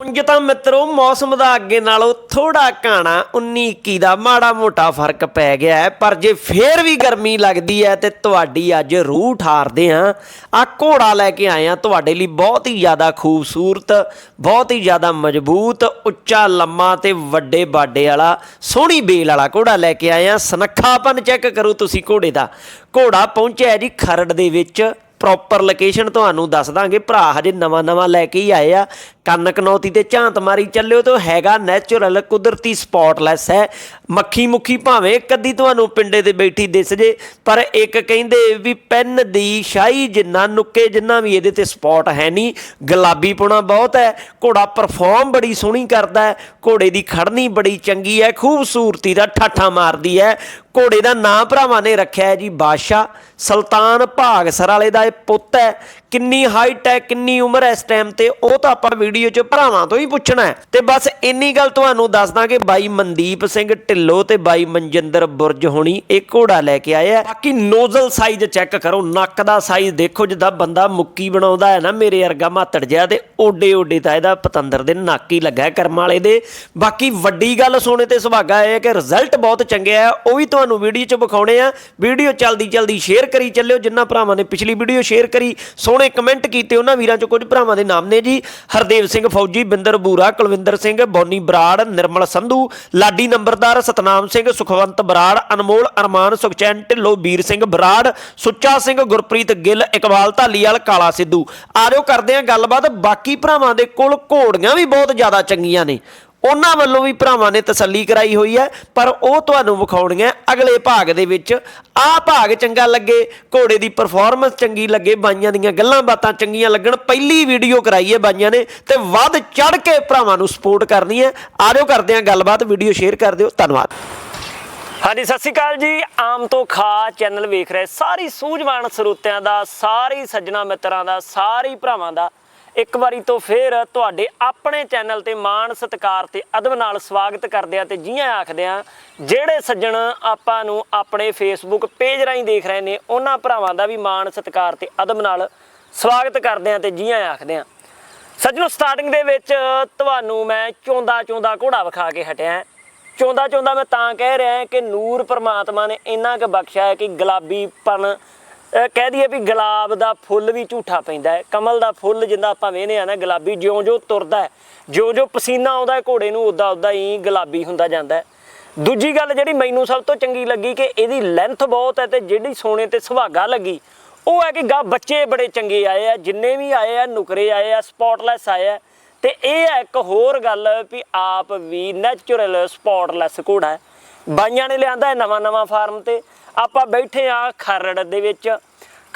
ਉਂਝ ਤਾਂ ਮਿੱਤਰੋ, ਮੌਸਮ ਦਾ ਅੱਗੇ ਨਾਲੋਂ ਥੋੜਾ ਘਾਣਾ 19 21 ਦਾ ਮਾੜਾ ਮੋਟਾ ਫ਼ਰਕ ਪੈ ਗਿਆ ਹੈ। ਪਰ ਜੇ ਫੇਰ ਵੀ ਗਰਮੀ ਲੱਗਦੀ ਹੈ ਤੇ ਤੁਹਾਡੀ ਅੱਜ ਰੂਹ ਠਾਰਦੇ ਆ ਆ ਘੋੜਾ ਲੈ ਕੇ ਆਏ ਆ ਤੁਹਾਡੇ ਲਈ ਬਹੁਤ ਹੀ ਜ਼ਿਆਦਾ ਖੂਬਸੂਰਤ, ਬਹੁਤ ਹੀ ਜ਼ਿਆਦਾ ਮਜ਼ਬੂਤ, ਉੱਚਾ, ਲੰਮਾ ਤੇ ਵੱਡੇ ਬਾਡੇ ਵਾਲਾ, ਸੋਹਣੀ ਬੇਲ ਵਾਲਾ ਘੋੜਾ ਲੈ ਕੇ ਆਏ ਆ ਸਨੱਖਾਪਨ ਚੈੱਕ ਕਰੋ ਤੁਸੀਂ ਘੋੜੇ ਦਾ। ਘੋੜਾ ਪਹੁੰਚਿਆ ਜੀ ਖਰੜ ਦੇ ਵਿੱਚ। ਪ੍ਰੋਪਰ ਲੋਕੇਸ਼ਨ ਤੁਹਾਨੂੰ ਦੱਸ ਦਾਂਗੇ। ਭਰਾ ਹਜੇ ਨਵਾਂ ਨਵਾਂ ਲੈ ਕੇ ਹੀ ਆਏ ਆ। ਕੰਨ ਕਨੌਤੀ ਤੇ ਝਾਂਤ ਮਾਰੀ ਚੱਲਿਓ ਤੇ ਹੈਗਾ ਨੈਚੁਰਲ ਕੁਦਰਤੀ ਸਪੌਟਲੈਸ ਹੈ। ਮੱਖੀ ਮੁੱਖੀ ਭਾਵੇਂ ਕਦੀ ਤੁਹਾਨੂੰ ਪਿੰਡੇ ਤੇ ਬੈਠੀ ਦਿਸ ਜੇ, ਪਰ ਇੱਕ ਕਹਿੰਦੇ ਵੀ ਪੈਨ ਦੀ ਸ਼ਾਹੀ ਜਿੰਨਾ ਨੁੱਕੇ ਜਿੰਨਾ ਵੀ ਇਹਦੇ ਤੇ ਸਪੌਟ ਹੈ ਨਹੀਂ। ਗੁਲਾਬੀ ਪੁਣਾ ਬਹੁਤ ਹੈ। ਘੋੜਾ ਪਰਫਾਰਮ ਬੜੀ ਸੋਹਣੀ ਕਰਦਾ ਹੈ। ਘੋੜੇ ਦੀ ਖੜਨੀ ਬੜੀ ਚੰਗੀ ਹੈ। ਖੂਬਸੂਰਤੀ ਦਾ ਠਾਠਾ ਮਾਰਦੀ ਹੈ। ਘੋੜੇ ਦਾ ਨਾਂ ਭਰਾਵਾਂ ਨੇ ਰੱਖਿਆ ਹੈ ਜੀ, ਬਾਦਸ਼ਾਹ ਸੁਲਤਾਨ ਭਾਗਸਰ ਵਾਲੇ ਦਾ ਇਹ ਪੁੱਤ ਹੈ। ਕਿੰਨੀ ਹਾਈਟ ਹੈ, ਕਿੰਨੀ ਉਮਰ ਹੈ ਇਸ ਟਾਈਮ ਤੇ, ਉਹ ਤਾਂ ਆਪਾਂ ਵੀਡੀਓ 'ਚ ਭਰਾਵਾਂ ਤੋਂ ਹੀ ਪੁੱਛਣਾ ਹੈ। ਤੇ ਬਸ ਇੰਨੀ ਗੱਲ ਤੁਹਾਨੂੰ ਦੱਸ ਕਿ ਬਾਈ ਮਨਦੀਪ ਸਿੰਘ ਢਿੱਲੋਂ ਤੇ ਬਾਈ ਮਨਜਿੰਦਰ ਬੁਰਜ ਹੋਣੀ ਇਹ ਘੋੜਾ ਲੈ ਕੇ ਆਏ ਬਾਕੀ ਨੋਜ਼ਲ ਸਾਈਜ਼ ਚੈੱਕ ਕਰੋ, ਨੱਕ ਦਾ ਸਾਈਜ਼ ਦੇਖੋ, ਜਿੱਦਾਂ ਬੰਦਾ ਮੁੱਕੀ ਬਣਾਉਂਦਾ ਹੈ ਨਾ, ਮੇਰੇ ਵਰਗਾ ਮਾਤੜ ਜਿਹਾ, ਤੇ ਓਡੇ ਓਡੇ ਤਾਂ ਇਹਦਾ ਪਤੰਦਰ ਦੇ ਨੱਕ ਹੀ ਲੱਗਾ ਕਰਮ ਵਾਲੇ ਦੇ। ਬਾਕੀ ਵੱਡੀ ਗੱਲ ਸੋਨੇ ਤੇ ਸੁਭਾਗਾ ਇਹ ਹੈ ਕਿ ਰਿਜ਼ਲਟ ਬਹੁਤ ਚੰਗੇ ਆ, ਉਹ ਵੀ ਤੁਹਾਨੂੰ ਵੀਡੀਓ 'ਚ ਵਿਖਾਉਣੇ ਆ। ਵੀਡੀਓ ਚਲਦੀ ਚਲਦੀ ਸ਼ੇਅਰ ਕਰੀ ਚੱਲਿਓ, ਜਿੰਨਾ ਭਰਾਵਾਂ ਨੇ ਪਿਛਲੀ ਵੀਡੀਓ ਸ਼ੇਅਰ ਕਰੀ, ਸੋਹਣੇ ਕਮੈਂਟ ਕੀਤੇ ਉਹਨਾਂ ਵੀਰਾਂ 'ਚੋਂ ਕੁਝ ਭਰਾਵਾਂ ਦੇ ਨਾਮ ਨੇ ਜੀ। ਹਰਦੇਵ ਸਿੰਘ ਫੌਜੀ, ਬਿੰਦਰ ਬੂਰਾ, ਕੁਲਵਿੰਦਰ ਸਿੰਘ, ਬੋਨੀ ਬਰਾੜ, ਨਿਰਮਲ ਸੰਧੂ, ਲਾਡੀ ਨੰਬਰਦਾਰ, ਸਤਨਾਮ ਸਿੰਘ, ਸੁਖਵੰਤ ਬਰਾੜ, ਅਨਮੋਲ, ਅਰਮਾਨ ਸੁਖਚੈਨ, ਢਿੱਲੋਂ, ਵੀਰ ਸਿੰਘ ਬਰਾੜ, ਸੁੱਚਾ ਸਿੰਘ, ਗੁਰਪ੍ਰੀਤ ਗਿੱਲ, ਇਕਬਾਲ ਧਾਲੀਵਾਲ, ਕਾਲਾ ਸਿੱਧੂ। ਆਜੋ ਕਰਦੇ ਆ ਗੱਲਬਾਤ। ਬਾਕੀ ਭਰਾਵਾਂ ਦੇ ਕੋਲ ਘੋੜੀਆਂ ਵੀ ਬਹੁਤ ਜ਼ਿਆਦਾ ਚੰਗੀਆਂ ਨੇ। ਉਹਨਾਂ ਵੱਲੋਂ ਵੀ ਭਰਾਵਾਂ ਨੇ ਤਸੱਲੀ ਕਰਾਈ ਹੋਈ ਹੈ, ਪਰ ਉਹ ਤੁਹਾਨੂੰ ਵਿਖਾਉਣੀਆਂ ਅਗਲੇ ਭਾਗ ਦੇ ਵਿੱਚ। ਆਹ ਭਾਗ ਚੰਗਾ ਲੱਗੇ, ਘੋੜੇ ਦੀ ਪਰਫਾਰਮੈਂਸ ਚੰਗੀ ਲੱਗੇ, ਬਾਈਆਂ ਦੀਆਂ ਗੱਲਾਂ ਬਾਤਾਂ ਚੰਗੀਆਂ ਲੱਗਣ। ਪਹਿਲੀ ਵੀਡੀਓ ਕਰਾਈ ਹੈ ਬਾਈਆਂ ਨੇ ਤੇ ਵੱਧ ਚੜ ਕੇ ਭਰਾਵਾਂ ਨੂੰ ਸਪੋਰਟ ਕਰਨੀ ਹੈ। ਆਜੋ ਕਰਦੇ ਹਾਂ ਗੱਲਬਾਤ ਵੀਡੀਓ ਸ਼ੇਅਰ ਕਰ ਦਿਓ। ਧੰਨਵਾਦ। ਹਾਂਜੀ, ਸਤਿ ਸ਼੍ਰੀ ਅਕਾਲ ਜੀ। ਆਮ ਤੋਂ ਖਾ ਚੈਨਲ ਵੇਖ ਰਹੇ ਸਾਰੀ ਸੂਝਵਾਨ ਸਰੋਤਿਆਂ ਦਾ, ਸਾਰੇ ਸੱਜਣਾ ਮਿੱਤਰਾਂ ਦਾ, ਸਾਰੇ ਭਰਾਵਾਂ ਦਾ ਇੱਕ ਵਾਰੀ ਤੋਂ ਫੇਰ ਤੁਹਾਡੇ ਆਪਣੇ ਚੈਨਲ ਤੇ ਮਾਣ ਸਤਿਕਾਰ ਤੇ ਅਦਬ ਨਾਲ ਸਵਾਗਤ ਕਰਦੇ ਆ ਤੇ ਜੀਆਂ ਆਖਦੇ ਆ, ਜਿਹੜੇ ਸੱਜਣ ਆਪਾਂ ਨੂੰ ਆਪਣੇ ਫੇਸਬੁੱਕ ਪੇਜ ਰਾਹੀਂ ਦੇਖ ਰਹੇ ਨੇ, ਉਹਨਾਂ ਭਰਾਵਾਂ ਦਾ ਵੀ ਮਾਣ ਸਤਿਕਾਰ ਤੇ ਅਦਬ ਨਾਲ ਸਵਾਗਤ ਕਰਦੇ ਆ ਤੇ ਜੀਆਂ ਆਖਦੇ ਆ। ਸੱਜਣੋ ਸਟਾਰਟਿੰਗ ਦੇ ਵਿੱਚ ਤੁਹਾਨੂੰ ਮੈਂ ਚੋਂਦਾ ਚੋਂਦਾ ਘੋੜਾ ਵਿਖਾ ਕੇ ਹਟਿਆ। ਚੋਂਦਾ ਚੋਂਦਾ ਮੈਂ ਤਾਂ ਕਹਿ ਰਿਹਾ ਕਿ ਨੂਰ ਪਰਮਾਤਮਾ ਨੇ ਇੰਨਾ ਕੁ ਬਖਸ਼ਿਆ ਹੈ ਕਿ ਗੁਲਾਬੀਪਨ ਕਹਿ ਦਈਏ ਵੀ ਗੁਲਾਬ ਦਾ ਫੁੱਲ ਵੀ ਝੂਠਾ ਪੈਂਦਾ ਹੈ। ਕਮਲ ਦਾ ਫੁੱਲ ਜਿੰਦਾ ਆਪਾਂ ਵੇਹਨੇ ਆ ਨਾ, ਗੁਲਾਬੀ ਜਿਉਂ-ਜਿਉਂ ਤੁਰਦਾ ਹੈ। ਜਿਉਂ-ਜਿਉਂ ਪਸੀਨਾ ਆਉਂਦਾ ਘੋੜੇ ਨੂੰ ਉਦਾਂ ਉਦਾਂ ਹੀ ਗੁਲਾਬੀ ਹੁੰਦਾ ਜਾਂਦਾ ਹੈ। ਦੂਜੀ ਗੱਲ ਜਿਹੜੀ ਮੈਨੂੰ ਸਭ ਤੋਂ ਚੰਗੀ ਲੱਗੀ ਕਿ ਇਹਦੀ ਲੈਂਥ ਬਹੁਤ ਹੈ ਤੇ ਜਿਹੜੀ ਸੋਨੇ ਤੇ ਸੁਹਾਗਾ ਲੱਗੀ, ਉਹ ਹੈ ਕਿ ਗਾ ਬੱਚੇ ਬੜੇ ਚੰਗੇ ਆਏ ਆ, ਜਿੰਨੇ ਵੀ ਆਏ ਆ, ਨੁਕਰੇ ਆਏ ਆ ਸਪੌਟਲੈਸ ਆਏ ਆ। ਤੇ ਇਹ ਹੈ ਇੱਕ ਹੋਰ ਗੱਲ ਵੀ ਆਪ ਵੀ ਨੈਚੁਰਲ ਸਪੌਟਲੈਸ ਘੋੜਾ ਹੈ। ਬਾਈਆਂ ਨੇ ਲਿਆਂਦਾ ਹੈ ਨਵਾਂ ਨਵਾਂ ਫਾਰਮ ਤੇ। ਆਪਾਂ ਬੈਠੇ ਆ ਖਰੜ ਦੇ ਵਿੱਚ।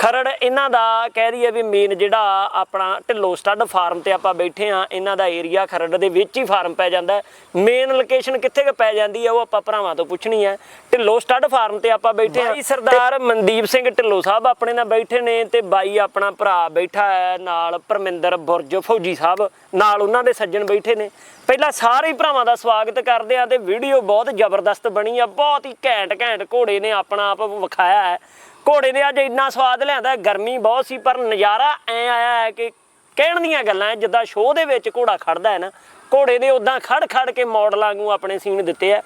ਖਰੜ ਇਹਨਾਂ ਦਾ ਕਹਿ ਦਈਏ ਵੀ ਮੇਨ ਜਿਹੜਾ ਆਪਣਾ ਢਿੱਲੋ ਸਟੱਡ ਫਾਰਮ ਤੇ ਆਪਾਂ ਬੈਠੇ ਆ ਇਹਨਾਂ ਦਾ ਏਰੀਆ ਖਰੜ ਦੇ ਵਿੱਚ ਹੀ ਫਾਰਮ ਪੈ ਜਾਂਦਾ ਮੇਨ ਲੋਕੇਸ਼ਨ ਕਿੱਥੇ ਕੁ ਪੈ ਜਾਂਦੀ ਹੈ ਉਹ ਆਪਾਂ ਭਰਾਵਾਂ ਤੋਂ ਪੁੱਛਣੀ ਹੈ। ਢਿੱਲੋ ਸਟੱਡ ਫਾਰਮ ਤੇ ਆਪਾਂ ਬੈਠੇ ਆ ਸਰਦਾਰ ਮਨਦੀਪ ਸਿੰਘ ਢਿੱਲੋ ਸਾਹਿਬ ਆਪਣੇ ਨਾਲ ਬੈਠੇ ਨੇ ਤੇ ਬਾਈ ਆਪਣਾ ਭਰਾ ਬੈਠਾ ਹੈ ਨਾਲ ਪਰਮਿੰਦਰ ਬੁਰਜ ਫੌਜੀ ਸਾਹਿਬ ਨਾਲ ਉਹਨਾਂ ਦੇ ਸੱਜਣ ਬੈਠੇ ਨੇ। ਪਹਿਲਾਂ ਸਾਰੇ ਹੀ ਭਰਾਵਾਂ ਦਾ ਸਵਾਗਤ ਕਰਦੇ ਆ ਤੇ ਵੀਡੀਓ ਬਹੁਤ ਜ਼ਬਰਦਸਤ ਬਣੀ ਆ ਬਹੁਤ ਹੀ ਘੈਂਟ ਘੈਂਟ ਘੋੜੇ ਨੇ ਆਪਣਾ ਆਪ ਵਿਖਾਇਆ ਹੈ। ਘੋੜੇ ਨੇ ਅੱਜ ਇੰਨਾ ਸਵਾਦ ਲਿਆਂਦਾ ਗਰਮੀ ਬਹੁਤ ਸੀ ਪਰ ਨਜ਼ਾਰਾ ਐ ਆਇਆ ਹੈ ਕਿ ਕਹਿਣ ਦੀਆਂ ਗੱਲਾਂ ਹੈ, ਜਿੱਦਾਂ ਸ਼ੋਅ ਦੇ ਵਿੱਚ ਘੋੜਾ ਖੜਦਾ ਹੈ ਨਾ ਘੋੜੇ ਨੇ ਉਦਾਂ ਖੜ ਖੜ ਕੇ ਮਾਡਲਾਂ ਨੂੰ ਆਪਣੇ ਸੀਨ ਦਿੱਤੇ ਆ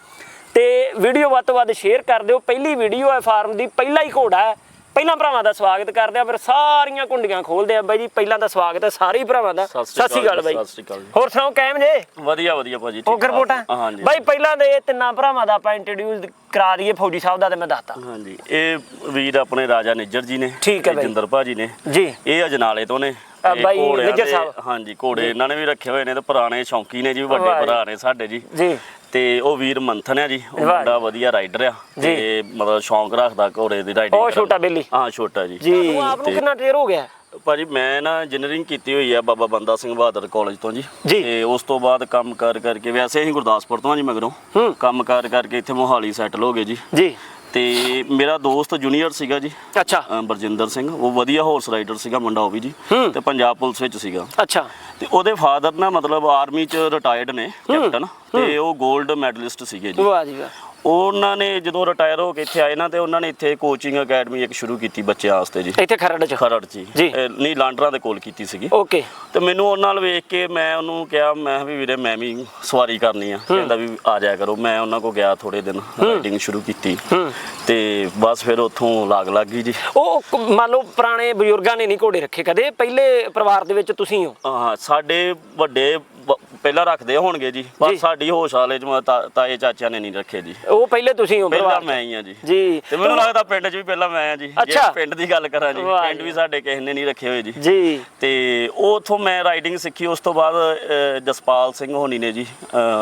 ਤੇ ਵੀਡੀਓ ਵੱਧ ਤੋਂ ਵੱਧ ਸ਼ੇਅਰ ਕਰ ਦਿਓ। ਪਹਿਲੀ ਵੀਡੀਓ ਹੈ ਫਾਰਮ ਦੀ ਪਹਿਲਾ ਹੀ ਘੋੜਾ ਹੈ। ਪਹਿਲਾਂ ਭਰਾਵਾਂ ਦਾ ਸਵਾਗਤ ਕਰਦੇ ਆ ਫਿਰ ਸਾਰੀਆਂ ਕੁੰਡੀਆਂ ਖੋਲਦੇ ਆ ਬਾਈ ਜੀ। ਪਹਿਲਾਂ ਤਾਂ ਸਵਾਗਤ ਹੈ ਸਾਰੇ ਹੀ ਭਰਾਵਾਂ ਦਾ। ਸਤਿ ਸ਼੍ਰੀ ਅਕਾਲ ਬਾਈ। ਸਤਿ ਸ਼੍ਰੀ ਅਕਾਲ ਜੀ। ਹੋਰ ਸੁਣਾਓ ਕਾਇਮ ਜੇ? ਵਧੀਆ ਵਧੀਆ ਭਾਜੀ ਠੀਕ ਉਹ ਰਿਪੋਰਟਾਂ ਠਾਕ। ਹਾਂਜੀ ਬਾਈ ਪਹਿਲਾਂ ਦੇ ਤਿੰਨਾਂ ਭਰਾਵਾਂ ਦਾ ਆਪਾਂ ਇੰਟਰੋਡਿਊਸ ਕਰਾ ਦਈਏ ਫੌਜੀ ਸਾਹਿਬ ਦਾ ਤੇ ਮੈਂ ਦੱਸਤਾ ਹਾਂਜੀ ਇਹ ਵੀਰ ਆਪਣੇ ਰਾਜਾ ਨਿੱਜਰ ਜੀ ਨੇ ਠੀਕ ਹੈ ਬਾਈ। ਜਿੰਦਰ ਭਾਜੀ ਨੇ। ਜੀ। ਇਹ ਅਜਨਾਲੇ ਤੋਂ ਨੇ। ਬਾਈ ਨਿੱਜਰ ਦੇ- ਸਾਹਿਬ। ਹਾਂਜੀ ਘੋੜੇ ਇਹਨਾਂ ਨੇ ਵੀ ਰੱਖੇ ਹੋਏ ਨੇ ਤੇ ਪੁਰਾਣੇ ਸ਼ੌਂਕੀ ਨੇ ਜੀ ਵੱਡੇ। ਭਰਾ ਨੇ ਸਾਡੇ ਜੀ। ਜੀ। ਤੇ ਉਹ ਵੀਰ ਮੰਥਨ ਹੈ ਜੀ ਉਹ ਵਾਹ ਮੁੰਡਾ ਵਧੀਆ ਰਾਈਡਰ ਆ ਜੀ। ਤੇ ਮਤਲਬ ਸ਼ੌਂਕ ਰੱਖਦਾ ਘੋੜੇ ਦੀ ਰਾਈਡਿੰਗ ਉਹ ਛੋਟਾ ਬੇਲੀ। ਹਾਂ ਛੋਟਾ ਜੀ। ਜੀ। ਆਪ ਨੂੰ ਕਿੰਨਾ ਟੇਰ ਹੋ ਗਿਆ? ਭਾਜੀ ਮੈਂ ਨਾ ਇੰਜੀਨੀਅਰਿੰਗ ਕੀਤੀ ਹੋਈ ਆ ਬਾਬਾ ਬੰਦਾ ਸਿੰਘ ਬਹਾਦਰ ਕਾਲਜ ਤੋਂ ਜੀ। ਜੀ। ਤੇ ਉਸ ਤੋਂ ਬਾਅਦ ਕੰਮ ਕਰ ਕਰਕੇ ਵੈਸੇ ਅਸੀਂ ਗੁਰਦਾਸਪੁਰ ਤੋਂ ਆ ਜੀ ਮਗਰੋਂ। ਹੂੰ। ਕੰਮ ਕਰ ਕਰਕੇ ਇੱਥੇ ਮੋਹਾਲੀ ਸੈਟਲ ਹੋ ਗਏ ਜੀ। ਜੀ। ਤੇ ਮੇਰਾ ਦੋਸਤ ਜੂਨੀਅਰ ਸੀਗਾ ਜੀ। ਅੱਛਾ। ਅ, ਬਰਜਿੰਦਰ ਸਿੰਘ ਉਹ ਵਧੀਆ ਹਾਰਸ ਰਾਈਡਰ ਸੀਗਾ ਮੁੰਡਾ ਉਹ ਵੀ ਜੀ। ਹੂੰ। ਤੇ ਪੰਜਾਬ ਪੁਲਿਸ ਵਿੱਚ ਸੀਗਾ। ਅੱਛਾ। ਤੇ ਉਹਦੇ ਫਾਦਰ ਨਾ ਮਤਲਬ ਆਰਮੀ ਚ ਰਿਟਾਇਰਡ ਨੇ ਕੈਪਟਨ ਤੇ ਉਹ 골ਡ ਮੈਡਲਿਸਟ ਸੀਗੇ ਜੀ। ਵਾਹ ਜੀ ਵਾਹ। ਉਹਨਾਂ ਨੇ ਜਦੋਂ ਰਿਟਾਇਰ ਹੋ ਕੇ ਇੱਥੇ ਆਏ ਨਾ ਤੇ ਉਹਨਾਂ ਨੇ ਇੱਥੇ ਕੋਚਿੰਗ ਅਕੈਡਮੀ ਇੱਕ ਸ਼ੁਰੂ ਕੀਤੀ ਬੱਚਿਆਂ ਵਾਸਤੇ ਜੀ। ਇੱਥੇ ਖਰੜ ਚ? ਖਰੜ ਜੀ। ਇਹ ਨਹੀਂ ਲਾਂਡਰਾਂ ਦੇ ਕੋਲ ਕੀਤੀ ਸੀਗੀ। ਓਕੇ ਤੇ ਮੈਨੂੰ ਉਹਨਾਂ ਨਾਲ ਵੇਖ ਕੇ ਮੈਂ ਉਹਨੂੰ ਕਿਹਾ ਮੈਂ ਵੀ ਵੀਰੇ ਮੈਂ ਵੀ ਸਵਾਰੀ ਕਰਨੀ ਆ। ਕਹਿੰਦਾ ਵੀ ਆ ਜਾਇਆ ਕਰੋ। ਮੈਂ ਉਹਨਾਂ ਕੋ ਗਿਆ ਥੋੜੇ ਦਿਨ ਰਾਈਡਿੰਗ ਸ਼ੁਰੂ ਕੀਤੀ। ਤੇ ਬਸ ਫਿਰ ਉੱਥੋਂ ਲਾਗ ਲੱਗ ਗਈ ਜੀ। ਉਹ ਕ- ਮੰਨ ਲਓ ਪੁਰਾਣੇ ਬਜ਼ੁਰਗਾਂ ਨੇ ਨਹੀਂ ਘੋੜੇ ਰੱਖੇ ਕਦੇ? ਪਹਿਲੇ ਪਰਿਵਾਰ ਦੇ ਵਿੱਚ ਤੁਸੀਂ ਹੋ? ਹਾਂ ਸਾਡੇ ਵੱਡੇ ਬ- ਪਹਿਲਾਂ ਰੱਖਦੇ ਹੋਣਗੇ ਜੀ। ਜੀ। ਪਰ ਸਾਡੀ ਹੋਸ਼ ਵਾਲੇ ਚ ਮ- ਤਾ- ਤਾਏ ਚਾਚਿਆਂ ਨੇ ਨਹੀਂ ਰੱਖੇ ਜੀ। ਉਹ ਪਹਿਲੇ ਤੁਸੀਂ ਹੋ ਪਹਿਲਾਂ ਪਰਿਵਾਰ 'ਚ। ਮੈਂ ਹੀ ਆ ਜੀ ਜੀ ਤੇ ਮੈਨੂੰ ਲੱਗਦਾ ਪਿੰਡ 'ਚ ਵੀ ਪਹਿਲਾਂ ਮੈਂ ਆ ਜੀ ਜੇ ਅੱਛਾ। ਪਿੰਡ ਦੀ ਗੱਲ ਕਰਾਂ ਜੀ ਵਾਹ ਪਿੰਡ ਜੀ। ਵੀ ਸਾਡੇ ਕਿਸੇ ਨੇ ਨਹੀਂ ਰੱਖੇ ਹੋਏ ਜੀ ਜੀ ਤੇ ਉਹ ਉਥੋਂ ਮੈਂ ਰਾਈਡਿੰਗ ਸਿੱਖੀ ਉਸ ਤੋਂ ਬਾਅਦ ਜਸਪਾਲ ਸਿੰਘ ਹੋਣੀ ਨੇ ਜੀ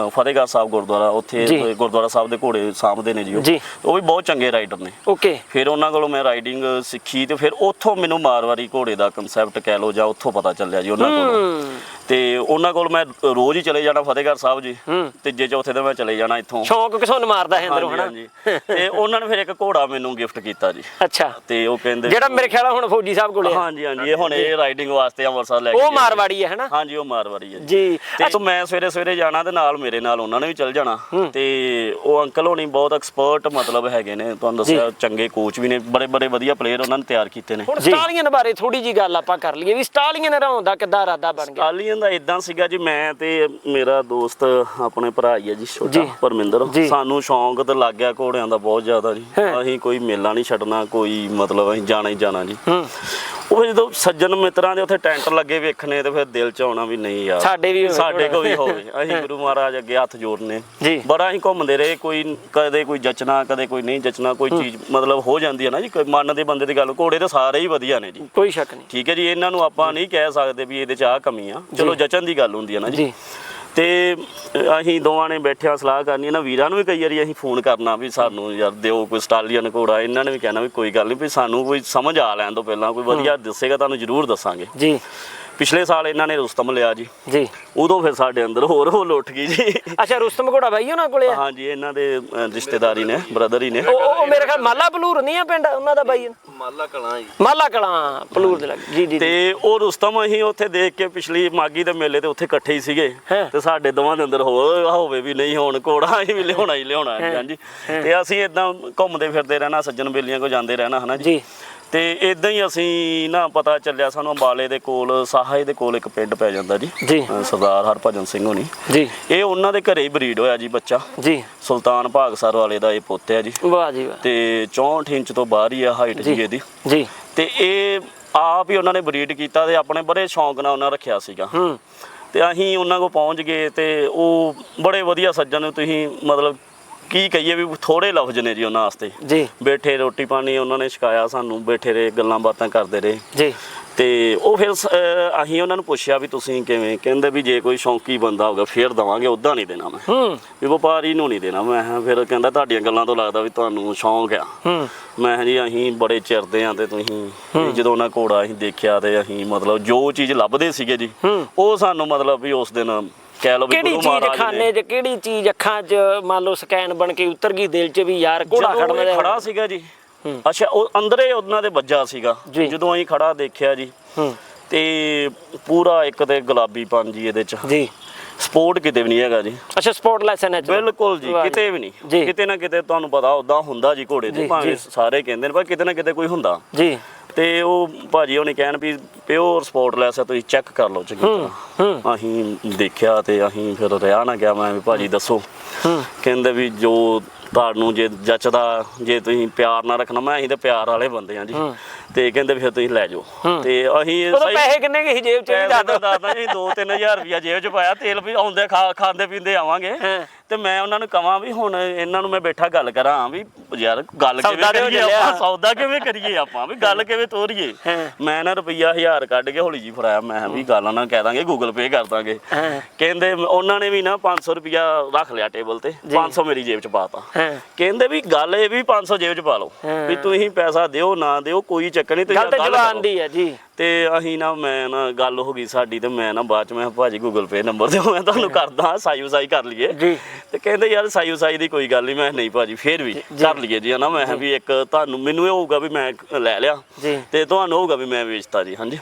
ਫਤਿਹਗੜ੍ਹ ਸਾਹਿਬ ਗੁਰਦੁਆਰਾ ਉੱਥੇ ਜੀ। ਗੁਰਦੁਆਰਾ ਸਾਹਿਬ ਦੇ ਘੋੜੇ ਸਾਂਭਦੇ ਨੇ ਜੀ ਉਹ ਜੀ। ਉਹ ਵੀ ਬਹੁਤ ਚੰਗੇ ਰਾਈਡਰ ਨੇ ਓਕੇ ਫਿਰ ਉਹਨਾਂ ਕੋਲੋਂ ਮੈਂ ਰਾਈਡਿੰਗ ਸਿੱਖੀ ਤੇ ਫਿਰ ਉੱਥੋਂ ਮੈਨੂੰ ਮਾਰਵਾੜੀ ਘੋੜੇ ਦਾ ਕਨਸੈਪਟ ਕਹਿ ਲਓ ਜਾਂ ਉੱਥੋਂ ਪਤਾ ਚੱਲਿਆ ਜੀ ਉਹਨਾਂ ਕੋਲੋਂ ਤੇ ਉਹਨਾਂ ਕੋਲ ਮੈਂ ਰੋਜ਼ ਹੀ ਚਲੇ ਜਾਣਾ ਫਤਿਹਗੜ੍ਹ ਸਾਹਿਬ ਜੀ। ਤੀਜੇ ਚੌਥੇ ਦਿਨ ਮੈਂ ਚਲੇ ਜਾਣਾ ਇੱਥੋਂ। ਸ਼ੌਂਕ ਕਿਸੋਂ ਨ ਮਾਰਦਾ ਹੈ ਅੰਦਰੋਂ ਹਨਾ? ਤੇ ਉਹਨਾਂ ਨੇ ਫਿਰ ਇੱਕ ਘੋੜਾ ਮੈਨੂੰ ਗਿਫਟ ਕੀਤਾ ਜੀ। ਅੱਛਾ। ਤੇ ਉਹ ਕਹਿੰਦੇ ਜਿਹੜਾ ਮੇਰੇ ਖਿਆਲ ਹੁਣ ਫੌਜੀ ਸਾਹਿਬ ਕੋਲੇ ਹਾਂਜੀ ਹਾਂਜੀ ਇਹ ਹੁਣ ਇਹ ਰਾਈਡਿੰਗ ਵਾਸਤੇ ਅੰਮ੍ਰਿਤਸਰ ਲੈ ਕੇ ਉਹ। ਮਾਰਵਾੜੀ ਹੈ ਹਨਾ? ਹਾਂਜੀ ਉਹ ਮਾਰਵਾੜੀ ਹੈ ਜੀ। ਤੇ ਮੈਂ ਸਵੇਰੇ ਸਵੇਰੇ ਜਾਣਾ ਤੇ ਨਾਲ ਮੇਰੇ ਨਾਲ ਉਹਨਾਂ ਨੇ ਵੀ ਚੱਲ ਜਾਣਾ। ਤੇ ਉਹ ਅੰਕਲ ਹੋਣੀ ਬਹੁਤ ਐਕਸਪਰਟ ਮਤਲਬ ਹੈਗੇ ਨੇ ਤੁਹਾਨੂੰ ਦੱਸਿਆ ਚੰਗੇ ਕੋਚ ਵੀ ਨੇ ਬੜੇ ਬੜੇ ਵਧੀਆ ਪਲੇਅਰ ਉਹਨਾਂ ਨੇ ਤਿਆਰ ਕੀਤੇ ਨੇ। ਹੁਣ ਸਟਾਲੀਅਨ ਬਾਰੇ ਥੋੜੀ ਜੀ ਗੱਲ ਆਪਾਂ ਕਰ ਲਈਏ ਵੀ ਸਟਾਲੀਅਨ ਹਰਾਉਣ ਦਾ ਕਿੱਦਾਂ ਇਰਾਦਾ ਬਣ ਗਿਆ? ਕਾਲੀਆਂ ਦਾ ਇਦਾਂ ਸੀਗਾ ਜੀ ਮੈਂ ਤੇ ਮੇਰਾ ਦੋਸਤ ਆਪਣੇ ਭਰਾ ਹੀ ਹੈ ਜੀ ਛੋਟਾ। ਪਰਮਿੰਦਰ। ਸਾਨੂੰ ਸ਼ੌਂਕ ਤੇ ਲੱਗ ਗਿਆ ਘੋੜਿਆਂ ਦਾ ਬਹੁਤ ਜ਼ਿਆਦਾ ਜੀ। ਅਸੀਂ ਕੋਈ ਮੇਲਾ ਨਹੀਂ ਛੱਡਣਾ ਕੋਈ ਮਤਲਬ ਅਸੀਂ ਜਾਣਾ ਹੀ ਜਾਣਾ ਜੀ ਉਹ ਜਦੋਂ ਸੱਜਣ ਮਿੱਤਰਾਂ ਦੇ ਉੱਥੇ ਟੈਂਟ ਲੱਗੇ ਵੇਖਣੇ ਤੇ ਫਿਰ ਦਿਲ ਚ ਆਉਣਾ ਵੀ ਨਹੀਂ ਯਾਰ। ਸਾਡੇ ਵੀ ਹੋਵੇ ਸਾਡੇ। ਕੋ ਵੀ ਹੋਵੇ। ਅਸੀਂ ਗੁਰੂ ਮਹਾਰਾਜ ਅੱਗੇ ਹੱਥ ਜੋੜਨੇ। ਜੀ। ਬੜਾ ਅਸੀਂ ਘੁੰਮਦੇ ਰਹੇ ਕੋਈ ਕਦੇ ਕੋਈ ਜਚਣਾ ਕਦੇ ਕੋਈ ਨਹੀਂ ਜਚਣਾ ਕੋਈ ਚੀਜ਼ ਮਤਲਬ ਹੋ ਜਾਂਦੀ ਹੈ ਨਾ ਜੀ ਕੋਈ ਮਨ ਦੇ ਬੰਦੇ ਦੀ ਗੱਲ ਘੋੜੇ ਤੇ ਸਾਰੇ ਹੀ ਵਧੀਆ ਨੇ ਜੀ। ਕੋਈ ਸ਼ੱਕ ਨਹੀਂ। ਠੀਕ ਹੈ ਜੀ ਇਹਨਾਂ ਨੂੰ ਆਪਾਂ ਨਹੀਂ ਕਹਿ ਸਕਦੇ ਵੀ ਇਹਦੇ ਚ ਆਹ ਕਮੀ ਆ। ਚਲੋ ਜਚਣ ਦੀ ਗੱਲ ਹੁੰਦੀ ਹੈ ਨਾ ਜੀ। ਤੇ ਅਸੀਂ ਦੋਵਾਂ ਨੇ ਬੈਠਿਆ ਸਲਾਹ ਕਰਨੀ ਇਹਨਾਂ ਵੀਰਾਂ ਨੂੰ ਵੀ ਕਈ ਵਾਰੀ ਅਸੀਂ ਫੋਨ ਕਰਨਾ ਵੀ ਸਾਨੂੰ ਯਾਰ ਦਿਓ ਕੋਈ ਸਟਾਲੀਅਨ ਘੋੜਾ ਇਹਨਾਂ ਨੇ ਵੀ ਕਹਿਣਾ ਵੀ ਕੋਈ ਗੱਲ ਨਹੀਂ ਵੀ ਸਾਨੂੰ ਕੋਈ ਸਮਝ ਆ ਲੈਣ ਤੋਂ ਪਹਿਲਾਂ ਕੋਈ ਵਧੀਆ ਦੱਸੇਗਾ ਤੁਹਾਨੂੰ ਜ਼ਰੂਰ ਦੱਸਾਂਗੇ। ਜੀ। ਪਿਛਲੇ ਸਾਲ ਇਹਨਾਂ ਨੇ ਰੁਸਤਮ ਲਿਆ ਜੀ। ਜੀ। ਉਦੋਂ ਫਿਰ ਸਾਡੇ ਅੰਦਰ ਹੋਰ ਹੋਲ ਉੱਠ ਗਈ ਜੀ। ਅੱਛਾ ਰੁਸਤਮ ਘੋੜਾ ਬਾਈ ਉਹਨਾਂ ਕੋਲੇ ਆ? ਹਾਂਜੀ ਇਹਨਾਂ ਦੇ ਅ, ਰਿਸ਼ਤੇਦਾਰੀ ਨੇ ਬ੍ਰਦਰ ਹੀ ਨੇ। ਉਹ ਮੇਰੇ ਖਿਆਲ ਮਾਲਾ ਪਲੂਰ ਨਹੀਂ ਆ ਪਿੰਡ ਉਹਨਾਂ ਦਾ ਬਾਈ? ਮਾਲਾ ਕਲਾਂ ਜੀ। ਮਾਲਾ ਕਲਾਂ ਪਲੂਰ ਦੇ ਲੱਗ। ਜੀ ਜੀ ਜੀ। ਤੇ ਉਹ ਰੁਸਤਮ ਅਸੀਂ ਉੱਥੇ ਦੇਖ ਕੇ ਪਿਛਲੀ ਮਾਗੀ ਦੇ ਮੇਲੇ ਤੇ ਉੱਥੇ ਇਕੱਠੇ ਹੀ ਸੀਗੇ। ਹੈਂ। ਤੇ ਸਾਡੇ ਦੋਵਾਂ ਦੇ ਅੰਦਰ ਹੋਰ ਹੋਵੇ ਵੀ ਨਹੀਂ ਹੁਣ ਘੋੜਾ ਅਸੀਂ ਵੀ ਲਿਆਉਣਾ ਹੀ ਲਿਆਉਣਾ। ਹੈ ਹਾਂਜੀ। ਤੇ ਅਸੀਂ ਇਦਾਂ ਘੁੰਮਦੇ ਫਿਰਦੇ ਰਹਿਣਾ ਸੱਜਣ ਬੇਲੀਆਂ ਕੋ ਜਾਂਦੇ ਰਹਿਣਾ ਹਨਾ ਜੀ। ਜੀ। ਤੇ ਇਦਾਂ ਹੀ ਅਸੀਂ ਨਾ ਪਤਾ ਚੱਲਿਆ ਸਾਨੂੰ ਅੰਬਾਲੇ ਦੇ ਕੋਲ ਸਾਹਾਈ ਦੇ ਕੋਲ ਇੱਕ ਪਿੰਡ ਪੈ ਜਾਂਦਾ ਜੀ। ਜੀ। ਸਰਦਾਰ ਹਰਭਜਨ ਸਿੰਘ ਹੋਣੀ। ਜੀ। ਇਹ ਉਹਨਾਂ ਦੇ ਘਰੇ ਹੀ ਬਰੀਡ ਹੋਇਆ ਜੀ ਬੱਚਾ। ਜੀ। ਸੁਲਤਾਨ ਭਾਗਸਰ ਵਾਲੇ ਦਾ ਇਹ ਪੁੱਤ ਹੈ ਜੀ। ਵਾਹ ਜੀ ਵਾਹ। ਤੇ 64 ਇੰਚ ਤੋਂ ਬਾਹਰ ਹੀ ਆ ਹਾਈਟ ਜੀ ਇਹਦੀ। ਜੀ। ਤੇ ਇਹ ਆਪ ਹੀ ਉਹਨਾਂ ਨੇ ਬਰੀਡ ਕੀਤਾ ਤੇ ਆਪਣੇ ਬੜੇ ਸ਼ੌਂਕ ਨਾਲ ਉਹਨਾਂ ਰੱਖਿਆ ਸੀਗਾ। ਹੂੰ। ਤੇ ਅਸੀਂ ਉਹਨਾਂ ਕੋਲ ਪਹੁੰਚ ਗਏ ਤੇ ਉਹ ਬੜੇ ਵਧੀਆ ਸੱਜਣ ਨੇ ਤੁਸੀਂ ਮਤਲਬ ਕੀ ਕਹੀਏ ਵੀ ਥੋੜੇ ਲਫ਼ਜ਼ ਨੇ ਜੀ ਉਹਨਾਂ ਵਾਸਤੇ। ਜੀ। ਬੈਠੇ ਰੋਟੀ ਪਾਣੀ ਉਹਨਾਂ ਨੇ ਛਕਾਇਆ ਸਾਨੂੰ ਬੈਠੇ ਰਹੇ ਗੱਲਾਂ ਬਾਤਾਂ ਕਰਦੇ ਰਹੇ। ਜੀ। ਤੇ ਉਹ ਫਿਰ ਸ- ਅਹ ਅਸੀਂ ਉਹਨਾਂ ਨੂੰ ਪੁੱਛਿਆ ਵੀ ਤੁਸੀਂ ਕਿਵੇਂ ਕਹਿੰਦੇ ਵੀ ਜੇ ਕੋਈ ਸ਼ੌਂਕੀ ਬੰਦਾ ਹੋਗਾ ਫੇਰ ਦਵਾਂਗੇ ਉਦਾਂ ਨਹੀਂ ਦੇਣਾ ਮੈਂ। ਹੂੰ। ਵੀ ਵਪਾਰੀ ਨੂੰ ਨਹੀਂ ਦੇਣਾ ਮੈਂ ਕਿਹਾ ਫਿਰ ਕਹਿੰਦਾ ਤੁਹਾਡੀਆਂ ਗੱਲਾਂ ਤੋਂ ਲੱਗਦਾ ਵੀ ਤੁਹਾਨੂੰ ਸ਼ੌਂਕ ਆ। ਹੂੰ। ਮੈਂ ਕਿਹਾ ਜੀ ਅਸੀਂ ਬੜੇ ਚਿਰਦੇ ਆ ਤੇ ਤੁਸੀਂ ਵੀ ਜਦੋਂ ਉਹਨਾਂ ਘੋੜਾ ਅਸੀਂ ਦੇਖਿਆ ਤੇ ਅਸੀਂ ਮਤਲਬ ਜੋ ਚੀਜ਼ ਲੱਭਦੇ ਸੀਗੇ ਜੀ ਹੂੰ। ਉਹ ਸਾਨੂੰ ਮਤਲਬ ਵੀ ਉਸ ਦਿਨ ਕਹਿ ਲਓ ਵੀ ਕਿਹੜੀ ਗੁਰੂ ਚੀਜ਼ ਮਹਾਰਾਜ ਖਾਣੇ ਨੇ 'ਚ ਕਿਹੜੀ ਚੀਜ਼ ਅੱਖਾਂ 'ਚ ਮੰਨ ਲਓ ਸਕੈਨ ਬਣ ਕੇ ਉਤਰ ਗਈ ਦਿਲ 'ਚ ਵੀ ਯਾਰ ਘੋੜਾ ਜਦੋਂ ਖੜਨਾ ਇਹ ਦਾ ਖੜਾ ਸੀਗਾ ਜੀ। ਅੱਛਾ ਉਹ ਅੰਦਰੇ ਉਹਨਾਂ ਦੇ ਵੱਜਾ ਸੀਗਾ ਜੀ। ਜਦੋਂ ਅਸੀਂ ਖੜਾ ਦੇਖਿਆ ਜੀ ਹੂੰ ਤੇ ਪੂਰਾ ਇੱਕ ਤੇ ਗੁਲਾਬੀਪਨ ਜੀ ਇਹਦੇ ਚ ਜੀ ਸਪੋਰਟ ਕਿਤੇ ਵੀ ਨਹੀਂ ਹੈਗਾ ਜੀ ਅੱਛਾ ਸਪੋਰਟ ਲੈਸਨ ਹੈ ਬਿਲਕੁਲ ਜੀ ਵਾਹ। ਕਿਤੇ ਵੀ ਨਹੀਂ। ਕਿਤੇ ਨਾ ਕਿਤੇ ਤੁਹਾਨੂੰ ਪਤਾ ਉਦਾਂ ਹੁੰਦਾ ਜੀ ਘੋੜੇ ਜੀ, ਤੇ ਭਾਵੇਂ ਜੀ। ਸਾਰੇ ਕਹਿੰਦੇ ਨੇ ਪਰ ਕਿਤੇ ਨਾ ਕਿਤੇ ਕੋਈ ਹੁੰਦਾ ਜੀ ਤੇ ਉਹ ਭਾਜੀ ਉਹਨੇ ਕਹਿਣ ਵੀ ਪਿਓਰ ਸਪੋਰਟ ਲੈਸ ਆ ਤੁਸੀਂ ਚੈੱਕ ਕਰ ਲਓ ਚੰਗੀ ਤਰ੍ਹਾਂ। ਅਸੀਂ ਦੇਖਿਆ ਤੇ ਅਸੀਂ ਫਿਰ ਰਿਆ ਨਾ ਗਿਆ ਮੈਂ ਵੀ ਭਾਜੀ ਦੱਸੋ। ਕਹਿੰਦੇ ਵੀ ਜੋ ਤੁਹਾਨੂੰ ਜੇ ਜੱਚਦਾ ਜੇ ਤੁਸੀਂ ਪਿਆਰ ਨਾਲ ਰੱਖਣਾ ਮੈਂ ਅਸੀਂ ਤਾਂ ਪਿਆਰ ਵਾਲੇ ਬੰਦੇ ਆ ਜੀ। ਤੇ ਕਹਿੰਦੇ ਵੀ ਫਿਰ ਤੁਸੀਂ ਲੈ ਜਾਓ। ਤੇ ਅਸੀਂ ਸਹੀ- ਪੈਸੇ ਕਿੰਨੇ ਕੁ ਜੇਬ 'ਚ? ਦਿਓ। ਦੱਸਦਾ ਜੀ 2-3000 ਰੁਪਇਆ ਜੇਬ 'ਚ ਪਾਇਆ ਤੇਲ ਵੀ ਆਉਂਦੇ ਖਾਂਦੇ ਪੀਂਦੇ ਆਵਾਂਗੇ। ਤੇ ਮੈਂ ਉਹਨਾਂ ਨੂੰ ਕਹਾਂ ਵੀ ਹੁਣ ਇਹਨਾਂ ਨੂੰ ਮੈਂ ਬੈਠਾ ਗੱਲ ਕਰਾਂ ਵੀ ਯਾਰ ਗੱਲ ਕਿਵੇਂ ਕਰੀਏ। ਆਪਾਂ ਸੌਦਾ ਕਿਵੇਂ ਕਰੀਏ ਆਪਾਂ ਵੀ ਗੱਲ ਕਿਵੇਂ ਤੋਰੀਏ। ਮੈਂ ਨਾ ਰੁਪਈਆ 1000 ਕੱਢ ਕੇ ਹੌਲੀ ਜੀ ਫੜਾਇਆ ਮੈਂ ਵੀ ਗੱਲ ਨਾ ਕਹਿ ਦਾਂਗੇ ਗੂਗਲ ਪੇ ਕਰ ਦਾਂਗੇ। ਕਹਿੰਦੇ ਉਹਨਾਂ ਨੇ ਵੀ ਨਾ 500 ਰੁਪਈਆ ਰੱਖ ਲਿਆ ਟੇਬਲ ਤੇ 500 ਮੇਰੀ ਜੇਬ 'ਚ ਪਾਤਾ ਕਹਿੰਦੇ ਵੀ ਗੱਲ ਇਹ ਵੀ 500 ਜੇਬ 'ਚ ਪਾ ਲਓ। ਵੀ ਤੁਸੀਂ ਪੈਸਾ ਦਿਓ ਨਾ ਦਿਓ ਕੋਈ ਚੱਕਰ ਨਹੀਂ ਤੁਸੀਂ ਗੱਲ ਤਾਂ ਗੱਲ ਜਵਾਨ। ਦੀ ਹੈ ਜੀ ਤੇ ਅਸੀਂ ਨਾ ਮੈਂ ਨਾ ਗੱਲ ਹੋ ਗਈ ਸਾਡੀ ਤੇ ਮੈਂ ਨਾ ਬਾਅਦ ਚ ਮੈਂ ਕਿਹਾ ਭਾਜੀ ਗੂਗਲ ਪੇ ਨੰਬਰ ਦਿਓ ਮੈਂ ਤੁਹਾਨੂੰ ਕਰਦਾ ਸਾਈ ਸਾਈ ਕਰ ਲਈਏ। ਜੀ। ਤੇ ਕਹਿੰਦੇ ਯਾਰ ਸਾਈ ਸਾਈ ਦੀ ਕੋਈ ਗੱਲ ਨਹੀਂ ਮੈਂ ਕਿਹਾ ਨਹੀਂ ਭਾਜੀ ਫੇਰ ਵੀ ਕਰ ਲਈਏ ਜੀ ਹਨਾ ਮੈਂ ਕਿਹਾ ਵੀ ਇੱਕ ਤੁਹਾਨੂੰ ਮੈਨੂੰ ਇਹ ਹੋਊਗਾ ਵੀ ਮੈਂ ਲੈ ਲਿਆ। ਜੀ। ਤੇ ਤੁਹਾਨੂੰ ਹੋਊਗਾ ਵੀ ਮੈਂ ਵੇਚਤਾ ਜੀ ਹਾਂਜੀ।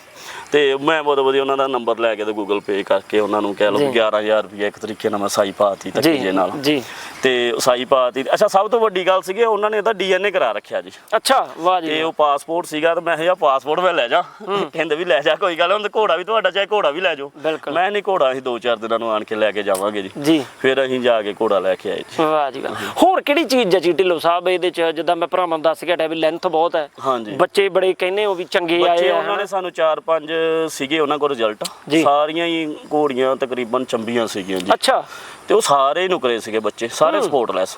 ਤੇ ਮੈਂ ਬਹੁਤ ਵਧੀਆ ਉਹਨਾਂ ਦਾ ਨੰਬਰ ਲੈ ਕੇ ਤੇ ਗੂਗਲ ਪੇ ਕਰਕੇ ਉਹਨਾਂ ਨੂੰ ਕਹਿ ਲਓ ਵੀ 11000 ਰੁਪਏ ਇੱਕ ਤਰੀਕੇ ਨਾਲ ਮੈਂ ਸਾਈ ਪਾਤੀ ਜੀ ਤੱਕੀਏ ਨਾਲ। ਜੀ। ਤੇ ਸਾਈ ਪਾਤੀ। ਅੱਛਾ ਸਭ ਤੋਂ ਵੱਡੀ ਗੱਲ ਸੀਗੀ ਉਹਨਾਂ ਨੇ ਇਹਦਾ ਡੀਐਨਏ ਕਰਾ ਰੱਖਿਆ ਜੀ। ਅੱਛਾ ਵਾਹ ਜੀ ਤੇ ਉਹ ਪਾਸਪੋਰਟ ਸੀਗਾ ਤੇ ਮੈਂ ਕਿਹਾ ਪਾਸਪੋਰਟ ਮੈਂ ਲੈ ਜਾ। ਕਹਿੰਦੇ ਵੀ ਲੈ ਜਾ ਕੋਈ ਗੱਲ ਹੁਣ ਤੇ ਘੋੜਾ ਵੀ ਤੁਹਾਡਾ ਚਾਹੇ ਘੋੜਾ ਵੀ ਲੈ ਜਾਓ। ਬਿਲਕੁਲ। ਮੈਂ ਨਹੀਂ ਘੋੜਾ ਅਸੀਂ ਦੋ ਚਾਰ ਦਿਨਾਂ ਨੂੰ ਆਣ ਕੇ ਲੈ ਕੇ ਜਾਵਾਂਗੇ ਜੀ। ਜੀ। ਫਿਰ ਅਸੀਂ ਜਾ ਕੇ ਘੋੜਾ ਲੈ ਕੇ ਆਏ ਜੀ। ਵਾਹ ਜੀ ਹੋਰ ਕਿਹੜੀ ਚੀਜ਼ ਜਚੀ ਢਿੱਲੋਂ ਸਾਹਿਬ ਇਹਦੇ ਚ ਜਿੱਦਾਂ ਮੈਂ ਭਰਾਵਾਂ ਨੂੰ ਦੱਸ ਗਿਆ ਵੀ ਲੈਂਥ ਬਹੁਤ ਹੈ। ਬੱਚੇ ਬੜੇ ਕਹਿੰਦੇ ਉਹ ਵੀ ਚੰਗੇ ਆਏ ਬੱਚੇ ਆ ਉਹਨਾਂ ਨੇ ਸਾਨੂੰ 4-5 ਸੀਗੇ ਉਹਨਾਂ ਕੋਲ ਰਿਜ਼ਲਟ। ਸਾਰੀਆਂ ਹੀ ਘੋੜੀਆਂ ਤਕਰੀਬਨ ਚੰਬੀਆਂ ਸੀਗੀਆਂ ਜੀ। ਅੱਛਾ। ਤੇ ਉਹ ਸਾਰੇ ਨੁਕਰੇ ਸੀਗੇ ਬੱਚੇ ਸਾਰੇ ਸਪੋਰਟਲੈਸ।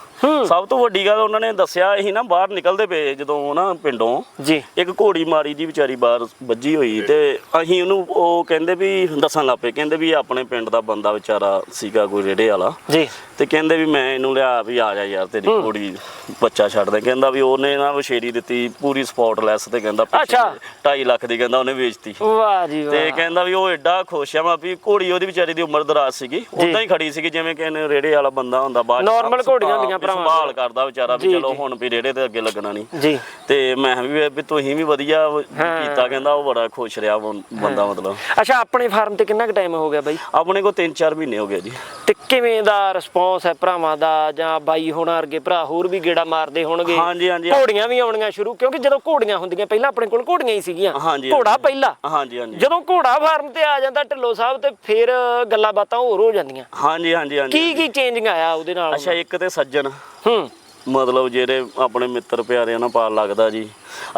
ਸਭ ਤੋਂ ਵੱਡੀ ਗੱਲ ਉਹਨਾਂ ਨੇ ਦੱਸਿਆ ਅਸੀਂ ਨਾ ਬਾਹਰ ਨਿਕਲਦੇ ਪਏ ਜਦੋਂ ਨਾ ਪਿੰਡੋਂ। ਜੀ। ਇੱਕ ਘੋੜੀ ਮਾਰੀ ਜੀ ਵਿਚਾਰੀ ਬਾਹਰ ਵੱਜੀ ਹੋਈ ਤੇ ਅਸੀਂ ਉਹਨੂੰ ਉਹ ਕਹਿੰਦੇ ਵੀ ਦੱਸਣ ਲੱਪੇ ਕਹਿੰਦੇ ਵੀ ਇਹ ਆਪਣੇ ਪਿੰਡ ਦਾ ਬੰਦਾ ਵਿਚਾਰਾ ਸੀਗਾ ਕੋਈ ਰੇੜੇ ਵਾਲਾ। ਜੀ। ਤੇ ਕਹਿੰਦੇ ਵੀ ਮੈਂ ਇਹਨੂੰ ਲਿਆ ਵੀ ਆ ਜਾ ਯਾਰ ਤੇਰੀ ਘੋੜੀ ਬੱਚਾ ਛੱਡ ਦੇ। ਕਹਿੰਦਾ ਵੀ ਉਹਨੇ ਨਾ ਵਸ਼ੇਰੀ ਦਿੱਤੀ ਪੂਰੀ ਸਪੌਟਲੈਸ ਤੇ ਕਹਿੰਦਾ ਅੱਛਾ। 2.5 ਲੱਖ ਦੀ ਕਹਿੰਦਾ ਉਹਨੇ ਵੇਚਤੀ। ਵਾਹ ਜੀ ਤੇ ਵਾਹ। ਕਹਿੰਦਾ ਵੀ ਉਹ ਐਡਾ ਖੁਸ਼ ਆ ਮੈਂ ਵੀ ਘੋੜੀ ਉਹਦੀ ਵਿਚਾਰੀ ਦੀ ਉਮਰ ਦਰਾਜ਼ ਸੀਗੀ। ਉਦਾਂ ਹੀ ਖੜੀ ਸੀਗੀ ਜਿਵੇਂ ਕਿ ਇਹਨੇ ਰੇੜੇ ਵਾਲਾ ਬੰਦਾ ਹੁੰਦਾ ਬਾਅਦ ਸੰਭਾਲ- ਘੋੜੀਆਂ ਹੁੰਦੀਆਂ ਭਰਾਵਾਂ ਸੰਭਾਲ ਕਰਦਾ ਵਿਚਾਰਾ ਵੀ ਚਲੋ। ਹੁਣ ਵੀ ਰੇੜੇ ਤੇ ਅੱਗੇ ਲੱਗਣਾ ਨਹੀਂ। ਜੀ। ਤੇ ਮੈਂ ਵੀ ਵੀ ਤੁਸੀਂ ਵੀ ਵਧੀਆ। ਕੀਤਾ ਕਹਿੰਦਾ ਉਹ ਬੜਾ ਖੁਸ਼ ਰਿਹਾ ਬੰਦਾ ਮਤਲਬ। ਅੱਛਾ ਆਪਣੇ ਫਾਰਮ ਤੇ ਕਿੰਨਾ ਕੁ ਟਾਈਮ ਹੋ ਗਿਆ ਬਾਈ? ਆਪਣੇ ਕੋਲ 3-4 ਮਹੀਨੇ ਹੋ ਗਏ ਜੀ। ਤੇ ਕਿਵੇਂ ਦਾ ਰਿਸਪੌਂਸ ਹੈ ਭਰਾਵਾਂ ਦਾ? ਜਾਂ ਬਾਈ ਹੋਣਾ ਵਰਗੇ ਭਰਾ ਹੋਰ ਵੀ ਗੇੜਾ ਮਾਰਦੇ ਹੋਣਗੇ? ਹਾਂਜੀ, ਹਾਂਜੀ। ਘੋੜੀਆਂ ਵੀ ਆਉਣੀਆਂ ਸ਼ੁਰੂ ਕਿਉਂਕਿ ਜਦੋਂ ਘੋੜੀਆਂ ਹੁੰਦੀਆਂ ਪਹਿਲਾਂ ਆਪਣੇ ਕੋਲ ਘੋੜੀਆਂ ਹੀ ਸੀਗੀਆਂ। ਘੋੜਾ। ਪਹਿਲਾਂ। ਹਾਂਜੀ ਹਾਂਜੀ। ਜਦੋਂ ਘੋੜਾ ਫਾਰਮ ਤੇ ਆ ਜਾਂਦਾ ਢਿੱਲੋਂ ਸਾਹਿਬ ਤੇ ਫਿਰ ਗੱਲਾਂ ਬਾਤਾਂ ਹੋਰ ਹੋ ਜਾਂਦੀਆਂ। ਹਾਂਜੀ ਹਾਂਜੀ। ਕੀ ਕੀ ਚੇਂਜਿੰਗ ਆਇਆ ਉਹਦੇ ਨਾਲ? ਅੱਛਾ ਇੱਕ ਤੇ ਸੱਜਣ। ਹੂੰ। ਮਤਲਬ ਜਿਹੜੇ ਆਪਣੇ ਮਿੱਤਰ ਪਿਆਰਿਆਂ ਨਾਲ ਪਾ ਲੱਗਦਾ ਜੀ।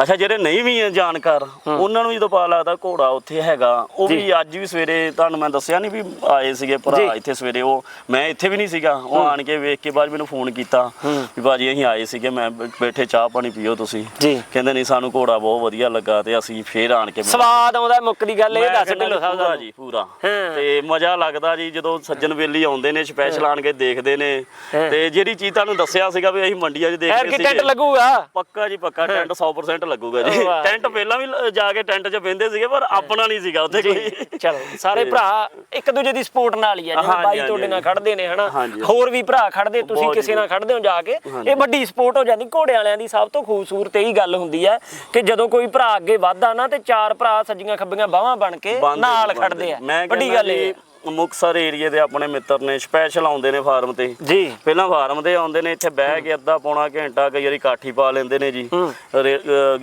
ਅੱਛਾ ਜਿਹੜੇ ਨਹੀਂ ਵੀ ਜਾਣਕਾਰ ਉਹਨਾਂ ਨੂੰ ਜਦੋਂ ਪਾ ਲੱਗਦਾ ਘੋੜਾ ਉੱਥੇ ਹੈਗਾ ਉਹ ਵੀ ਅੱਜ ਵੀ ਸਵੇਰੇ ਤੁਹਾਨੂੰ ਮੈਂ ਦੱਸਿਆ ਨਹੀਂ ਵੀ ਆਏ ਸੀਗੇ ਭਰਾ। ਇੱਥੇ ਸਵੇਰੇ ਉਹ ਮੈਂ ਇੱਥੇ ਵੀ ਨਹੀਂ ਸੀਗਾ ਉਹ ਆਣ ਕੇ ਵੇਖ ਕੇ ਬਾਅਦ ਮੈਨੂੰ ਫੋਨ ਕੀਤਾ ਵੀ ਬਾਜੀ ਅਸੀਂ ਆਏ ਸੀਗੇ ਮੈਂ ਬੈਠੇ ਚਾਹ ਪਾਣੀ ਪੀਓ ਤੁਸੀਂ। ਕਹਿੰਦੇ ਨਹੀਂ ਸਾਨੂੰ ਘੋੜਾ ਬਹੁਤ ਵਧੀਆ ਲੱਗਾ ਤੇ ਅਸੀਂ ਫੇਰ ਆਣ ਕੇ। ਸਵਾਦ ਆਉਂਦਾ ਮੁੱਕ ਦੀ ਗੱਲ ਇਹ ਦੱਸ ਢਿੱਲੋਂ ਸਾਹਿਬ ਦਾ। ਜੀ ਪੂਰਾ। ਤੇ ਮਜ਼ਾ ਲੱਗਦਾ ਜੀ ਜਦੋਂ ਸੱਜਣ ਵੇਲੀ ਆਉਂਦੇ ਨੇ ਸਪੈਸ਼ਲ ਆਣ ਕੇ ਦੇਖਦੇ ਨੇ। ਤੇ ਜਿਹੜੀ ਚੀਜ਼ ਤੁਹਾਨੂੰ ਦੱਸਿਆ ਸੀਗਾ ਵੀ ਅਸੀਂ ਮੰਡੀਆਂ 'ਚ ਦੇਖਦੇ ਕੀ ਟੈਂਟ ਲੱਗੂਗਾ। ਪੱਕਾ ਜੀ ਪੱਕਾ ਟੈਂਟ 100% ਲੱਗੂਗਾ ਜੀ ਵਾਹ। ਟੈਂਟ ਪਹਿਲਾਂ ਵੀ ਲ- ਜਾ ਕੇ ਟੈਂਟ 'ਚ ਬਹਿੰਦੇ ਸੀਗੇ ਪਰ ਆਪਣਾ ਨਹੀਂ ਸੀਗਾ ਉੱਥੇ ਕੋਈ ਚਲੋ ਸਾਰੇ ਭਰਾ ਇੱਕ ਦੂਜੇ ਦੀ ਸਪੋਰਟ ਨਾਲ ਹੀ ਆ ਜਿਵੇਂ ਹਾਂਜੀ, ਬਾਈ ਹਾਂਜੀ, ਤੁਹਾਡੇ ਨਾਲ ਹਾਂਜੀ। ਖੜਦੇ ਨੇ ਹਨਾ ਹਾਂਜੀ। ਹੋਰ ਵੀ ਭਰਾ ਖੜਦੇ ਤੁਸੀਂ ਬਹੁਤ ਕਿਸੇ ਜੀ। ਨਾਲ ਖੜਦੇ ਹੋ ਜਾ ਕੇ। ਇਹ ਵੱਡੀ ਸਪੋਰਟ ਹੋ ਜਾਂਦੀ ਘੋੜੇ ਵਾਲਿਆਂ ਦੀ ਸਭ ਤੋਂ ਖੂਬਸੂਰਤ ਇਹੀ ਗੱਲ ਹੁੰਦੀ ਹੈ ਕਿ ਜਦੋਂ ਕੋਈ ਭਰਾ ਅੱਗੇ ਵਧਦਾ ਨਾ ਤੇ ਚਾਰ ਭਰਾ ਸੱਜੀਆਂ ਖੱਬੀਆਂ ਬਾਹਾਂ ਬਣ ਕੇ ਨਾਲ। ਖੜਦੇ ਆ ਮੈਂ ਵੱਡੀ ਕਹਿੰਦਾ ਗੱਲ ਇਹ ਜੀ। ਮੁਕਤਸਰ ਏਰੀਏ ਦੇ ਆਪਣੇ ਮਿੱਤਰ ਨੇ ਸਪੈਸ਼ਲ ਆਉਂਦੇ ਨੇ ਫਾਰਮ ਤੇ। ਜੀ। ਪਹਿਲਾਂ ਫਾਰਮ ਤੇ ਆਉਂਦੇ ਨੇ ਇੱਥੇ ਬਹਿ ਕੇ ਅੱਧਾ ਪੌਣਾ ਘੰਟਾ ਕਈ ਵਾਰੀ ਕਾਠੀ ਪਾ ਲੈਂਦੇ ਨੇ ਜੀ।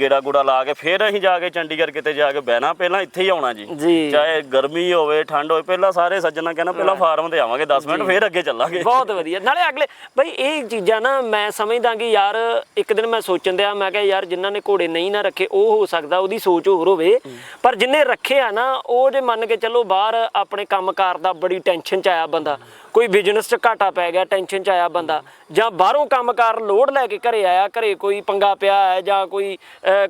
ਗੇੜਾ ਗੂੜਾ ਲਾ ਕੇ ਫਿਰ ਅਸੀਂ ਜਾ ਕੇ ਚੰਡੀਗੜ੍ਹ ਕਿਤੇ ਜਾ ਕੇ ਬਹਿਣਾ ਪਹਿਲਾਂ ਇੱਥੇ ਹੀ ਆਉਣਾ ਜੀ। ਚਾਹੇ ਗਰਮੀ ਹੋਵੇ ਠੰਡ ਹੋਵੇ ਪਹਿਲਾਂ ਸਾਰੇ ਸੱਜਣਾ ਕਹਿੰਦਾ ਪਹਿਲਾਂ ਫਾਰਮ ਤੇ ਆਵਾਂਗੇ 10 ਮਿੰਟ ਫਿਰ ਅੱਗੇ ਚੱਲਾਂਗੇ। ਬਹੁਤ ਵਧੀਆ। ਨਾਲੇ ਅਗਲੇ ਬਈ ਇਹ ਚੀਜ਼ਾਂ ਨਾ ਮੈਂ ਸਮਝਦਾ ਕਿ ਯਾਰ ਇੱਕ ਦਿਨ ਮੈਂ ਸੋਚਣ ਦਿਆ ਮੈਂ ਕਿਹਾ ਯਾਰ ਜਿਨ੍ਹਾਂ ਨੇ ਘੋੜੇ ਨਹੀਂ ਨਾ ਰੱਖੇ ਉਹ ਹੋ ਸਕਦਾ ਉਹਦੀ ਸੋਚ ਹੋਰ ਹੋਵੇ। ਪਰ ਜਿਨਨੇ ਰੱਖੇ ਆ ਨਾ ਉਹ ਜੇ ਮੰਨ ਕੇ ਚੱਲੋ ਬਾਹਰ ਆਪਣੇ ਕੰਮਕਾਰ ਦਾ ਬੜੀ ਟੈਨਸ਼ਨ ਚ ਆਇਆ ਬੰਦਾ। ਕੋਈ ਬਿਜ਼ਨਸ ਚ ਘਾਟਾ ਪੈ ਗਿਆ ਟੈਨਸ਼ਨ ਚ ਆਇਆ ਬੰਦਾ। ਜਾਂ ਬਾਹਰੋਂ ਕੰਮਕਾਰ ਲੋਡ ਲੈ ਕੇ ਘਰੇ ਆਇਆ ਘਰੇ ਕੋਈ ਪੰਗਾ ਪਿਆ ਹੈ ਜਾਂ ਕੋਈ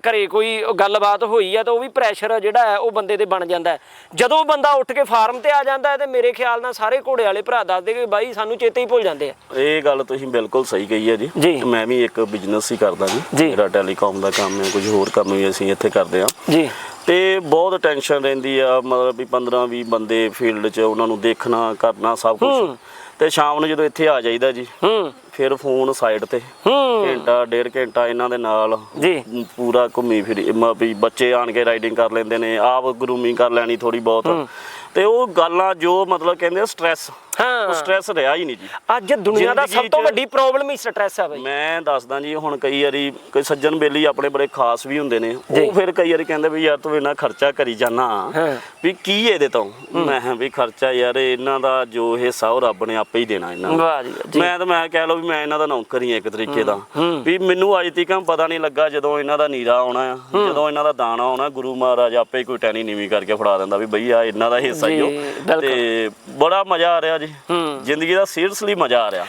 ਘਰੇ ਕੋਈ ਗੱਲਬਾਤ ਹੋਈ ਹੈ ਤਾਂ ਉਹ ਵੀ ਪ੍ਰੈਸ਼ਰ ਜਿਹੜਾ ਹੈ ਉਹ ਬੰਦੇ ਤੇ ਬਣ ਜਾਂਦਾ ਜਦੋਂ ਬੰਦਾ ਉੱਠ ਕੇ ਫਾਰਮ ਤੇ ਆ ਜਾਂਦਾ ਹੈ ਤੇ ਮੇਰੇ ਖਿਆਲ ਨਾਲ ਸਾਰੇ ਘੋੜੇ ਵਾਲੇ ਭਰਾ ਦੱਸਦੇ ਕਿ ਬਾਈ ਸਾਨੂੰ ਚੇਤੇ ਹੀ ਭੁੱਲ ਜਾਂਦੇ ਆ। ਇਹ ਗੱਲ ਤੁਸੀਂ ਬਿਲਕੁਲ ਸਹੀ ਕਹੀ ਹੈ ਜੀ। ਮੈਂ ਵੀ ਇੱਕ ਬਿਜ਼ਨਸ ਹੀ ਕਰਦਾ ਜੀ। ਮੇਰਾ ਟੈਲੀਕਾਮ ਦਾ ਕੰਮ ਹੈ ਕੁਝ ਹੋਰ ਕੰਮ ਵੀ ਅਸੀਂ ਇੱਥੇ ਕਰਦੇ ਹਾਂ। ਜੀ। ਤੇ ਬਹੁਤ ਟੈਨਸ਼ਨ ਰਹਿੰਦੀ ਆ ਮਤਲਬ ਵੀ 15 20 ਬੰਦੇ ਫੀਲਡ 'ਚ ਉਹਨਾਂ ਨੂੰ ਦੇਖਣਾ ਕਰਨਾ ਸਭ ਕੁਝ ਤੇ ਸ਼ਾਮ ਨੂੰ ਜਦੋਂ ਇੱਥੇ ਆ ਜਾਈਦਾ ਜੀ ਹੂੰ। ਫਿਰ ਫੋਨ ਸਾਈਡ ਤੇ। ਹੂੰ। ਘੰਟਾ ਡੇਢ ਘੰਟਾ ਇਹਨਾਂ ਦੇ ਨਾਲ। ਜੀ। ਪੂਰਾ ਘੁੰਮੀ ਫਿਰੀ ਵੀ ਬੱਚੇ ਆਣ ਕੇ ਰਾਈਡਿੰਗ ਕਰ ਲੈਂਦੇ ਨੇ ਆਪ ਗਰੂਮਿੰਗ ਕਰ ਲੈਣੀ ਥੋੜੀ ਬਹੁਤ। ਤੇ ਉਹ ਗੱਲਾਂ ਜੋ ਮਤਲਬ ਕਹਿੰਦੇ ਸਟ੍ਰੈਸ ਹਾਂ। ਉਹ ਸਟ੍ਰੈਸ ਰਿਹਾ ਹੀ ਨਹੀਂ ਜੀ। ਅੱਜ ਦੁਨੀਆ ਦਾ ਸਭ ਜ਼ਿੰਦਗੀ ਤੋਂ ਚ- ਵੱਡੀ ਪ੍ਰੋਬਲਮ ਹੀ ਸਟ੍ਰੈਸ ਆ ਬਾਈ। ਮੈਂ ਦੱਸਦਾ ਜੀ ਹੁਣ ਕਈ ਵਾਰੀ ਕੋਈ ਸੱਜਣ ਬੇਲੀ ਆਪਣੇ ਬੜੇ ਖਾਸ ਵੀ ਹੁੰਦੇ ਨੇ ਜੀ। ਉਹ ਫਿਰ ਕਈ ਵਾਰੀ ਕਹਿੰਦੇ ਵੀ ਯਾਰ ਤੂੰ ਇੰਨਾ ਖਰਚਾ ਕਰੀ ਜਾਣਾ ਹਾਂ। ਵੀ ਕੀ ਇਹਦੇ ਤੋਂ? ਮੈਂ ਕਿਹਾ ਵੀ ਖਰਚਾ ਯਾਰ ਇਹਨਾਂ ਦਾ ਜੋ ਹਿੱਸਾ ਉਹ ਰੱਬ ਨੇ ਆਪੇ ਹੀ ਦੇਣਾ ਇਹਨਾਂ ਨੂੰ। ਵਾਹ ਜੀ ਵਾਹ, ਜੀ। ਮੈਂ ਤਾਂ ਮੈਂ ਕਹਿ ਲਓ ਵੀ ਮੈਂ ਇਹਨਾਂ ਦਾ ਨੌਕਰ ਹੀ ਹਾਂ ਇੱਕ ਤਰੀਕੇ ਦਾ। ਵੀ ਮੈਨੂੰ ਅੱਜ ਤੱਕ ਪਤਾ ਨਹੀਂ ਲੱਗਾ ਜਦੋਂ ਇਹਨਾਂ ਦਾ ਨੀਰਾ ਆਉਣਾ ਆ ਜਦੋਂ ਇਹਨਾਂ ਦਾ ਦਾਣਾ ਆਉਣਾ ਗੁਰੂ ਮਹਾਰਾਜ ਆਪੇ ਹੀ ਕੋਈ ਟੈਨੀ ਨੀਵੀਂ ਕਰਕੇ ਫੜਾ ਦਿੰਦਾ ਵੀ ਬਈ ਆ ਇਹਨਾਂ ਦਾ ਹਿੱਸਾ ਹੀ ਜੀ, ਬਿਲਕੁਲ। ਤੇ ਬੜਾ ਮਜ਼ਾ ਆ ਰਿਹਾ ਜੀ। ਜ਼ਿੰਦਗੀ ਦਾ ਸੀਰੀਅਸਲੀ ਮਜ਼ਾ ਆ ਰਿਹਾ।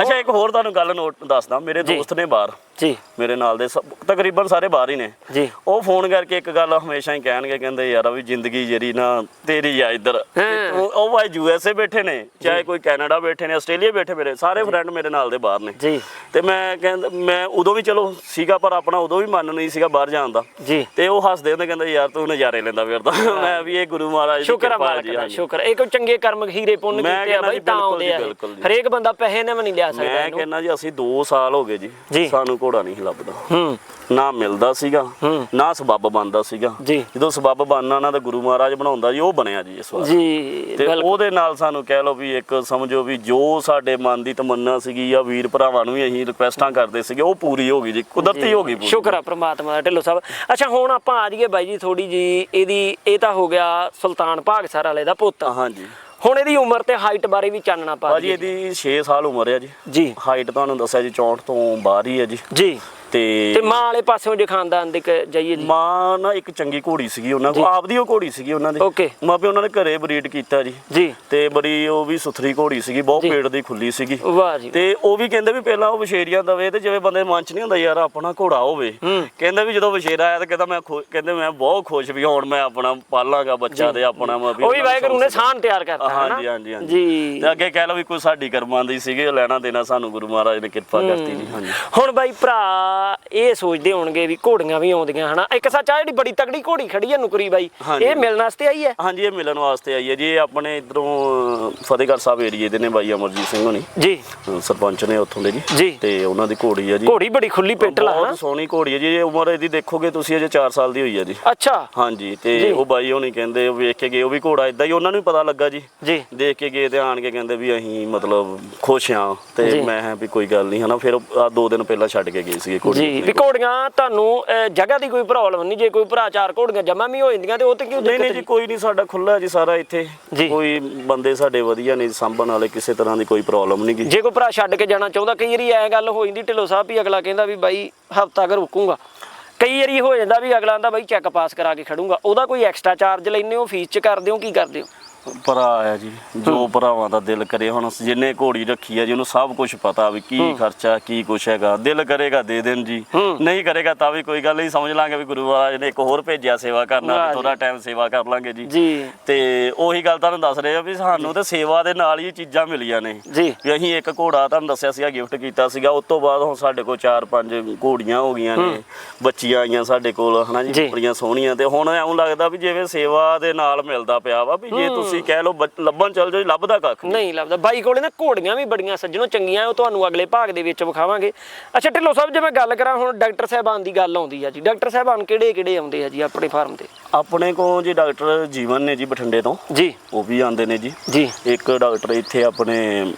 ਅੱਛਾ ਇੱਕ ਹੋਰ ਤੁਹਾਨੂੰ ਗੱਲ ਨੋਟ ਦੱਸਦਾ। ਮੇਰੇ ਦੋਸਤ ਨੇ ਬਾਹਰ ਜੀ। ਮੇਰੇ ਨਾਲ ਦੇ ਸਭ- ਤਕਰੀਬਨ ਸਾਰੇ ਬਾਹਰ ਹੀ ਨੇ। ਜੀ। ਉਹ ਫੋਨ ਕਰਕੇ ਇੱਕ ਗੱਲ ਹਮੇਸ਼ਾ ਹੀ ਕਹਿਣਗੇ ਕਹਿੰਦੇ ਯਾਰ ਵੀ ਜ਼ਿੰਦਗੀ ਜਿਹੜੀ ਨਾ ਤੇਰੀ ਆ ਇੱਧਰ। ਤੇ ਹਾਂ। ਤੂੰ- ਉਹ ਭਾਈ ਯੂਐਸਏ ਬੈਠੇ ਨੇ ਚਾਹੇ ਕੋਈ ਕੈਨੇਡਾ ਬੈਠੇ ਨੇ ਆਸਟ੍ਰੇਲੀਆ ਬੈਠੇ ਮੇਰੇ ਸਾਰੇ ਫਰੈਂਡ ਮੇਰੇ ਨਾਲ ਦੇ ਬਾਹਰ ਨੇ। ਜੀ। ਤੇ ਮੈਂ ਕਹਿੰਦਾ ਮੈਂ ਉਦੋਂ ਵੀ ਚਲੋ ਸੀਗਾ ਪਰ ਆਪਣਾ ਉਦੋਂ ਵੀ ਮਨ ਨਹੀਂ ਸੀਗਾ ਬਾਹਰ ਜਾਣ ਦਾ। ਜੀ। ਤੇ ਉਹ ਹੱਸਦੇ ਹੁੰਦੇ ਕਹਿੰਦੇ ਯਾਰ ਤੂੰ ਨਜ਼ਾਰੇ ਲੈਂਦਾ ਫਿਰਦਾ। ਮੈਂ ਵੀ ਇਹ ਗੁਰੂ ਮਹਾਰਾਜ ਦੀ ਸ਼ੁਕਰ ਆ ਕਿਰਪਾ ਮਾਲਕ ਜੀ, ਦਾ ਹਾਂਜੀ। ਸ਼ੁਕਰ। ਇਹ ਕੋਈ ਚੰਗੇ ਕਰਮ ਹੀਰੇ ਪੁੰਨ ਮੈਂ ਕੀਤੇ ਆ ਕਹਿੰਦਾ ਬਾਈ ਜੀ, ਤਾਂ ਬਿਲਕੁਲ ਆਉਂਦੇ ਜੀ, ਆ। ਇਹ। ਬਿਲਕੁਲ ਜੀ। ਹਰੇਕ ਬੰਦਾ ਪੈਸੇ ਨੇ ਵੀ ਨਹੀਂ ਲਿਆ ਸਕਦਾ ਮੈਂ ਇਹਨੂੰ। ਕਹਿੰਦਾ ਜੀ ਅਸੀਂ 2 ਸਾਲ ਹੋ ਗਏ ਜੀ। ਜੀ। ਸਾਨੂੰ ਘੋੜਾ ਨਹੀਂ ਸੀ ਲੱਭਦਾ। ਹੂੰ। ਨਾ ਮਿਲਦਾ ਸੀਗਾ ਹੂੰ। ਨਾ ਸਬੱਬ ਬਣਦਾ ਸੀਗਾ। ਜੀ। ਜਦੋਂ ਸਬੱਬ ਬਣਨਾ ਨਾ ਤਾਂ ਗੁਰੂ ਮਹਾਰਾਜ ਬਣਾਉਂਦਾ ਜੀ ਉਹ ਬਣਿਆ ਜੀ ਇਸ ਵਾਰ। ਜੀ ਤੇ ਉਹਦੇ ਨਾਲ ਸਾਨੂੰ ਕਹਿ ਲਓ ਵੀ ਇੱਕ ਸਮਝੋ ਵੀ ਜੋ ਸਾਡੇ ਮਨ ਦੀ ਤਮੰਨਾ ਸੀਗੀ ਜਾਂ ਵੀਰ ਭਰਾਵਾਂ ਨੂੰ ਵੀ ਅਸੀਂ ਰਿਕੁਐਸਟਾਂ ਕਰਦੇ ਸੀਗੇ ਉਹ ਪੂਰੀ ਹੋ ਗਈ ਜੀ ਕੁਦਰਤੀ ਹੋ ਗਈ ਸ਼ੁਕਰ ਆ ਪ੍ਰਮਾਤਮਾ ਦਾ ਢਿੱਲੋਂ ਸਾਹਿਬ। ਅੱਛਾ ਹੁਣ ਆਪਾਂ ਆ ਜਾਈਏ ਬਾਈ ਜੀ ਥੋੜੀ ਜੀ ਇਹਦੀ ਇਹ ਤਾਂ ਹੋ ਗਿਆ ਸੁਲਤਾਨ ਭਾਗਸਰ ਵਾਲੇ ਦਾ ਪੁੱਤ। ਹਾਂਜੀ। ਹੁਣ ਇਹਦੀ ਉਮਰ ਤੇ ਹਾਈਟ ਬਾਰੇ ਵੀ ਚਾਨਣਾ ਪਾ ਭਾਜੀ ਦਈਏ। ਇਹਦੀ 6 ਸਾਲ ਉਮਰ ਹੈ ਜੀ। ਜੀ। ਹਾਈਟ ਤੁਹਾਨੂੰ ਦੱਸਿਆ ਜੀ 64 ਤੋਂ ਬਾਹਰ ਹੀ ਹੈ ਜੀ। ਜੀ। ਤੇ ਤੇ ਮਾਂ ਵਾਲੇ ਪਾਸਿਓਂ ਜੇ ਖਾਨਦਾਨ ਦੇ ਕ- ਜਾਈਏ ਜੀ? ਮਾਂ ਨਾ ਇੱਕ ਚੰਗੀ ਘੋੜੀ ਸੀਗੀ ਉਹਨਾਂ ਕੋਲ ਆਪਦੀ ਉਹ ਘੋੜੀ ਸੀਗੀ ਉਹਨਾਂ ਦੀ। Okay. ਮਾਂ ਪਿਓ ਉਹਨਾਂ ਨੇ ਘਰੇ ਬਰੀਡ ਕੀਤਾ ਜੀ। ਜੀ। ਤੇ ਬੜੀ ਉਹ ਵੀ ਸੁਥਰੀ ਘੋੜੀ ਸੀਗੀ ਬਹੁਤ ਜੀ। ਪੇਟ ਦੀ ਖੁੱਲੀ ਸੀਗੀ। ਵਾਹ ਜੀ। ਤੇ ਉਹ ਵੀ ਕਹਿੰਦੇ ਵੀ ਪਹਿਲਾਂ ਉਹ ਵਿਸ਼ੇਰੀਆਂ ਦਵੇ ਤੇ ਜਿਵੇਂ ਬੰਦੇ ਦੇ ਮਨ ਚ ਨਹੀਂ ਹੁੰਦਾ ਯਾਰ ਆਪਣਾ ਘੋੜਾ ਹੋਵੇ। ਹੂੰ। ਕਹਿੰਦੇ ਵੀ ਜਦੋਂ ਵਿਸ਼ੇਰਾ ਆਇਆ ਤਾਂ ਕਹਿੰਦਾ ਮੈਂ ਖੁ- ਕਹਿੰਦੇ ਮੈਂ ਬਹੁਤ ਖੁਸ਼ ਵੀ ਹੁਣ ਮੈਂ ਆਪਣਾ ਪਾਲਾਂਗਾ ਬੱਚਾ ਤੇ ਆਪਣਾ ਮੈਂ ਉਹ ਵੀ ਵਾਹਿਗੁਰੂ ਨੇ ਸਾਨ ਤਿਆਰ ਕਰਤਾ ਹੈ ਨਾ ਹਾਂਜੀ ਹਾਂਜੀ। ਹਾਂਜੀ ਜੀ। ਤੇ ਅੱਗੇ ਕਹਿ ਲਓ ਵੀ ਕੋਈ ਸਾਡੀ ਕਰਮਾਂ ਦੀ ਸੀਗੀ ਉਹ ਲੈਣਾ ਦੇਣਾ ਸਾਨੂੰ ਗੁਰੂ ਮਹਾਰਾਜ ਨੇ ਕਿਰਪਾ ਕਰਤੀ ਜੀ ਹਾਂਜੀ। ਹੁਣ ਬਾਈ ਭਰਾ ਇਹ ਸੋਚਦੇ ਹੋਣਗੇ ਵੀ ਘੋੜੀਆਂ ਵੀ ਆਉਂਦੀਆਂ ਹਨਾ? ਇੱਕ ਸੱਚ ਆ ਜਿਹੜੀ ਬੜੀ ਤਕੜੀ ਘੋੜੀ ਖੜੀ ਹੈ ਨੁਕਰੀ ਬਾਈ। ਇਹ ਮਿਲਣ ਵਾਸਤੇ ਆਈ ਹੈ? ਹਾਂਜੀ ਇਹ ਮਿਲਣ ਵਾਸਤੇ ਆਈ ਹੈ ਜੀ ਇਹ ਆਪਣੇ ਇਧਰੋਂ ਫਤਿਹਗੜ੍ਹ ਸਾਹਿਬ ਏਰੀਏ ਦੇ ਨੇ ਬਾਈ ਅਮਰਜੀਤ ਸਿੰਘ ਹੋਣੀ। ਜੀ। ਸਰਪੰਚ ਨੇ ਉੱਥੋਂ ਦੇ ਜੀ। ਤੇ ਉਹਨਾਂ ਦੀ ਘੋੜੀ ਹੈ ਜੀ। ਘੋੜੀ ਬੜੀ ਖੁੱਲੀ ਪਿੱਟਲ ਆ ਹਨਾ? ਬਹੁਤ ਸੋਹਣੀ ਘੋੜੀ ਹੈ ਜੀ ਇਹ ਉਮਰ ਇਹਦੀ ਦੇਖੋਗੇ ਤੁਸੀਂ ਅਜੇ 4 ਸਾਲ ਦੀ ਹੋਈ ਹੈ ਜੀ। ਅੱਛਾ। ਹਾਂਜੀ। ਤੇ ਉਹ ਬਾਈ ਹੋਣੀ ਕਹਿੰਦੇ ਉਹ ਵੇਖ ਕੇ ਗਏ ਉਹ ਵੀ ਘੋੜਾ ਇਦਾਂ ਹੀ ਉਹਨਾਂ ਨੂੰ ਵੀ ਪਤਾ ਲੱਗਾ ਜੀ। ਜੀ। ਦੇਖ ਕੇ ਗਏ ਤੇ ਆਣ ਕੇ ਕਹਿੰਦੇ ਵੀ ਅਸੀਂ ਮਤਲਬ ਖੁਸ਼ ਹਾਂ ਤੇ। ਮੈਂ ਵੀ ਕੋਈ ਗੱਲ ਨਹੀਂ ਹਨਾ? ਫਿਰ ਆ ਦੋ ਦਿਨ ਪਹਿਲਾਂ ਛੱਡ ਕੇ ਗਏ ਘੋੜੀ ਜੀ ਵੀ ਘੋੜੀਆਂ ਤੁਹਾਨੂੰ ਜਗ੍ਹਾ ਦੀ ਕੋਈ ਪ੍ਰੋਬਲਮ ਨਹੀਂ ਜੇ ਕੋਈ ਭਰਾ ਚਾਰ ਘੋੜੀਆਂ ਜਮਾ ਵੀ ਹੋ ਜਾਂਦੀਆਂ ਤੇ ਉਹ ਤੇ ਕਿਉਂ ਨਹੀਂ ਨਹੀਂ ਜੀ ਕੋਈ ਨਹੀਂ ਸਾਡਾ ਖੁੱਲਾ ਜੀ ਸਾਰਾ ਇੱਥੇ। ਕੋਈ ਬੰਦੇ ਸਾਡੇ ਵਧੀਆ ਨੇ ਸਾਂਭਣ ਵਾਲੇ ਕਿਸੇ ਤਰ੍ਹਾਂ ਦੀ ਕੋਈ ਪ੍ਰੋਬਲਮ ਨਹੀਂ ਜੇ ਕੋਈ ਭਰਾ ਛੱਡ ਕੇ ਜਾਣਾ ਚਾਹੁੰਦਾ ਕਈ ਵਾਰੀ ਐ ਗੱਲ ਹੋ ਜਾਂਦੀ ਢਿੱਲੋਂ ਸਾਹਿਬ ਵੀ ਅਗਲਾ ਕਹਿੰਦਾ ਵੀ ਬਾਈ ਹਫਤਾ ਕਰ ਰੁਕੂੰਗਾ। ਕਈ ਵਾਰੀ ਹੋ ਜਾਂਦਾ ਵੀ ਅਗਲਾ ਆਂਦਾ ਬਾਈ ਚੈੱਕ ਪਾਸ ਕਰਾ ਕੇ ਖੜੂੰਗਾ। ਉਹਦਾ ਕੋਈ ਐਕਸਟਰਾ ਚਾਰਜ ਲੈਂਦੇ ਹੋ ਫੀਸ ਚ ਕਰਦੇ ਹੋ ਕੀ ਕਰਦੇ ਹੋ? ਭਰਾ ਆ ਜੀ ਜੋ ਭਰਾਵਾਂ ਦਾ ਦਿਲ ਕਰੇ ਹੁਣ ਜਿੰਨੇ ਘੋੜੀ ਰੱਖੀ ਆ ਜੀ ਉਹਨੂੰ ਸਭ ਕੁਝ ਪਤਾ ਵੀ ਕੀ ਖਰਚਾ ਕੀ ਕੁਛ ਹੈਗਾ। ਦਿਲ ਕਰੇਗਾ ਦੇ ਦੇਣ ਜੀ। ਨਹੀਂ ਕਰੇਗਾ ਤਾਂ ਵੀ ਕੋਈ ਗੱਲ ਨਹੀਂ ਸਮਝ ਲਾਂਗੇ ਵੀ ਗੁਰੂ ਮਹਾਰਾਜ ਨੇ ਇੱਕ ਹੋਰ ਭੇਜਿਆ ਸੇਵਾ ਕਰਨ। ਥੋੜਾ ਟਾਈਮ ਸੇਵਾ ਕਰ ਲਾਂਗੇ ਜੀ। ਤੇ ਉਹੀ ਗੱਲ ਤੁਹਾਨੂੰ ਦੱਸ ਰਹੇ ਆ ਵੀ ਸਾਨੂੰ ਤੇ ਸੇਵਾ ਦੇ ਨਾਲ ਹੀ ਚੀਜ਼ਾਂ ਮਿਲੀਆਂ ਨੇ। ਜੀ। ਵੀ ਅਸੀਂ ਇੱਕ ਘੋੜਾ ਤੁਹਾਨੂੰ ਦੱਸਿਆ ਸੀਗਾ ਗਿਫਟ ਕੀਤਾ ਸੀਗਾ ਉਸ ਤੋਂ ਬਾਅਦ ਹੁਣ ਸਾਡੇ ਕੋਲ 4-5 ਘੋੜੀਆਂ ਹੋ ਗਈਆਂ ਨੇ ਬੱਚੀਆਂ ਆਈਆਂ ਸਾਡੇ ਕੋਲ ਹਨਾ ਜੀ। ਜੀ। ਬੜੀਆਂ ਸੋਹਣੀਆਂ ਤੇ ਹੁਣ ਐਉਂ ਲੱਗਦਾ ਵੀ ਜਿਵੇਂ ਸੇਵਾ ਦੇ ਨਾਲ ਮਿਲਦਾ ਪਿਆ ਵਾ ਵੀ ਜੇ ਤੁਸੀਂ ਕਹਿ ਲਓ ਲੱਭਣ ਚੱਲ ਜਾਓ ਲੱਭਦਾ ਕੱਖ ਨਹੀਂ। ਲੱਭਦਾ। ਬਾਈ ਕੋਲੇ ਨਾ ਘੋੜੀਆਂ ਵੀ ਬੜੀਆਂ ਸੱਜਣੋ ਚੰਗੀਆਂ ਉਹ ਤੁਹਾਨੂੰ ਅਗਲੇ ਭਾਗ ਦੇ ਵਿੱਚ ਵਿਖਾਵਾਂਗੇ। ਅੱਛਾ ਢਿੱਲੋਂ ਸਾਹਿਬ ਜੇ ਮੈਂ ਗੱਲ ਕਰਾਂ ਹੁਣ ਡਾਕਟਰ ਸਾਹਿਬਾਨ ਦੀ ਗੱਲ ਆਉਂਦੀ ਆ ਜੀ। ਡਾਕਟਰ ਸਾਹਿਬਾਨ ਕਿਹੜੇ ਕਿਹੜੇ ਆਉਂਦੇ ਆ ਜੀ ਆਪਣੇ ਫਾਰਮ ਤੇ? ਆਪਣੇ ਕੋਲ ਜੀ ਡਾਕਟਰ ਜੀਵਨ ਨੇ ਜੀ ਬਠਿੰਡੇ ਤੋਂ। ਜੀ। ਉਹ ਵੀ ਆਉਂਦੇ ਨੇ ਜੀ। ਜੀ। ਇੱਕ ਡਾਕਟਰ ਇੱਥੇ ਆਪਣੇ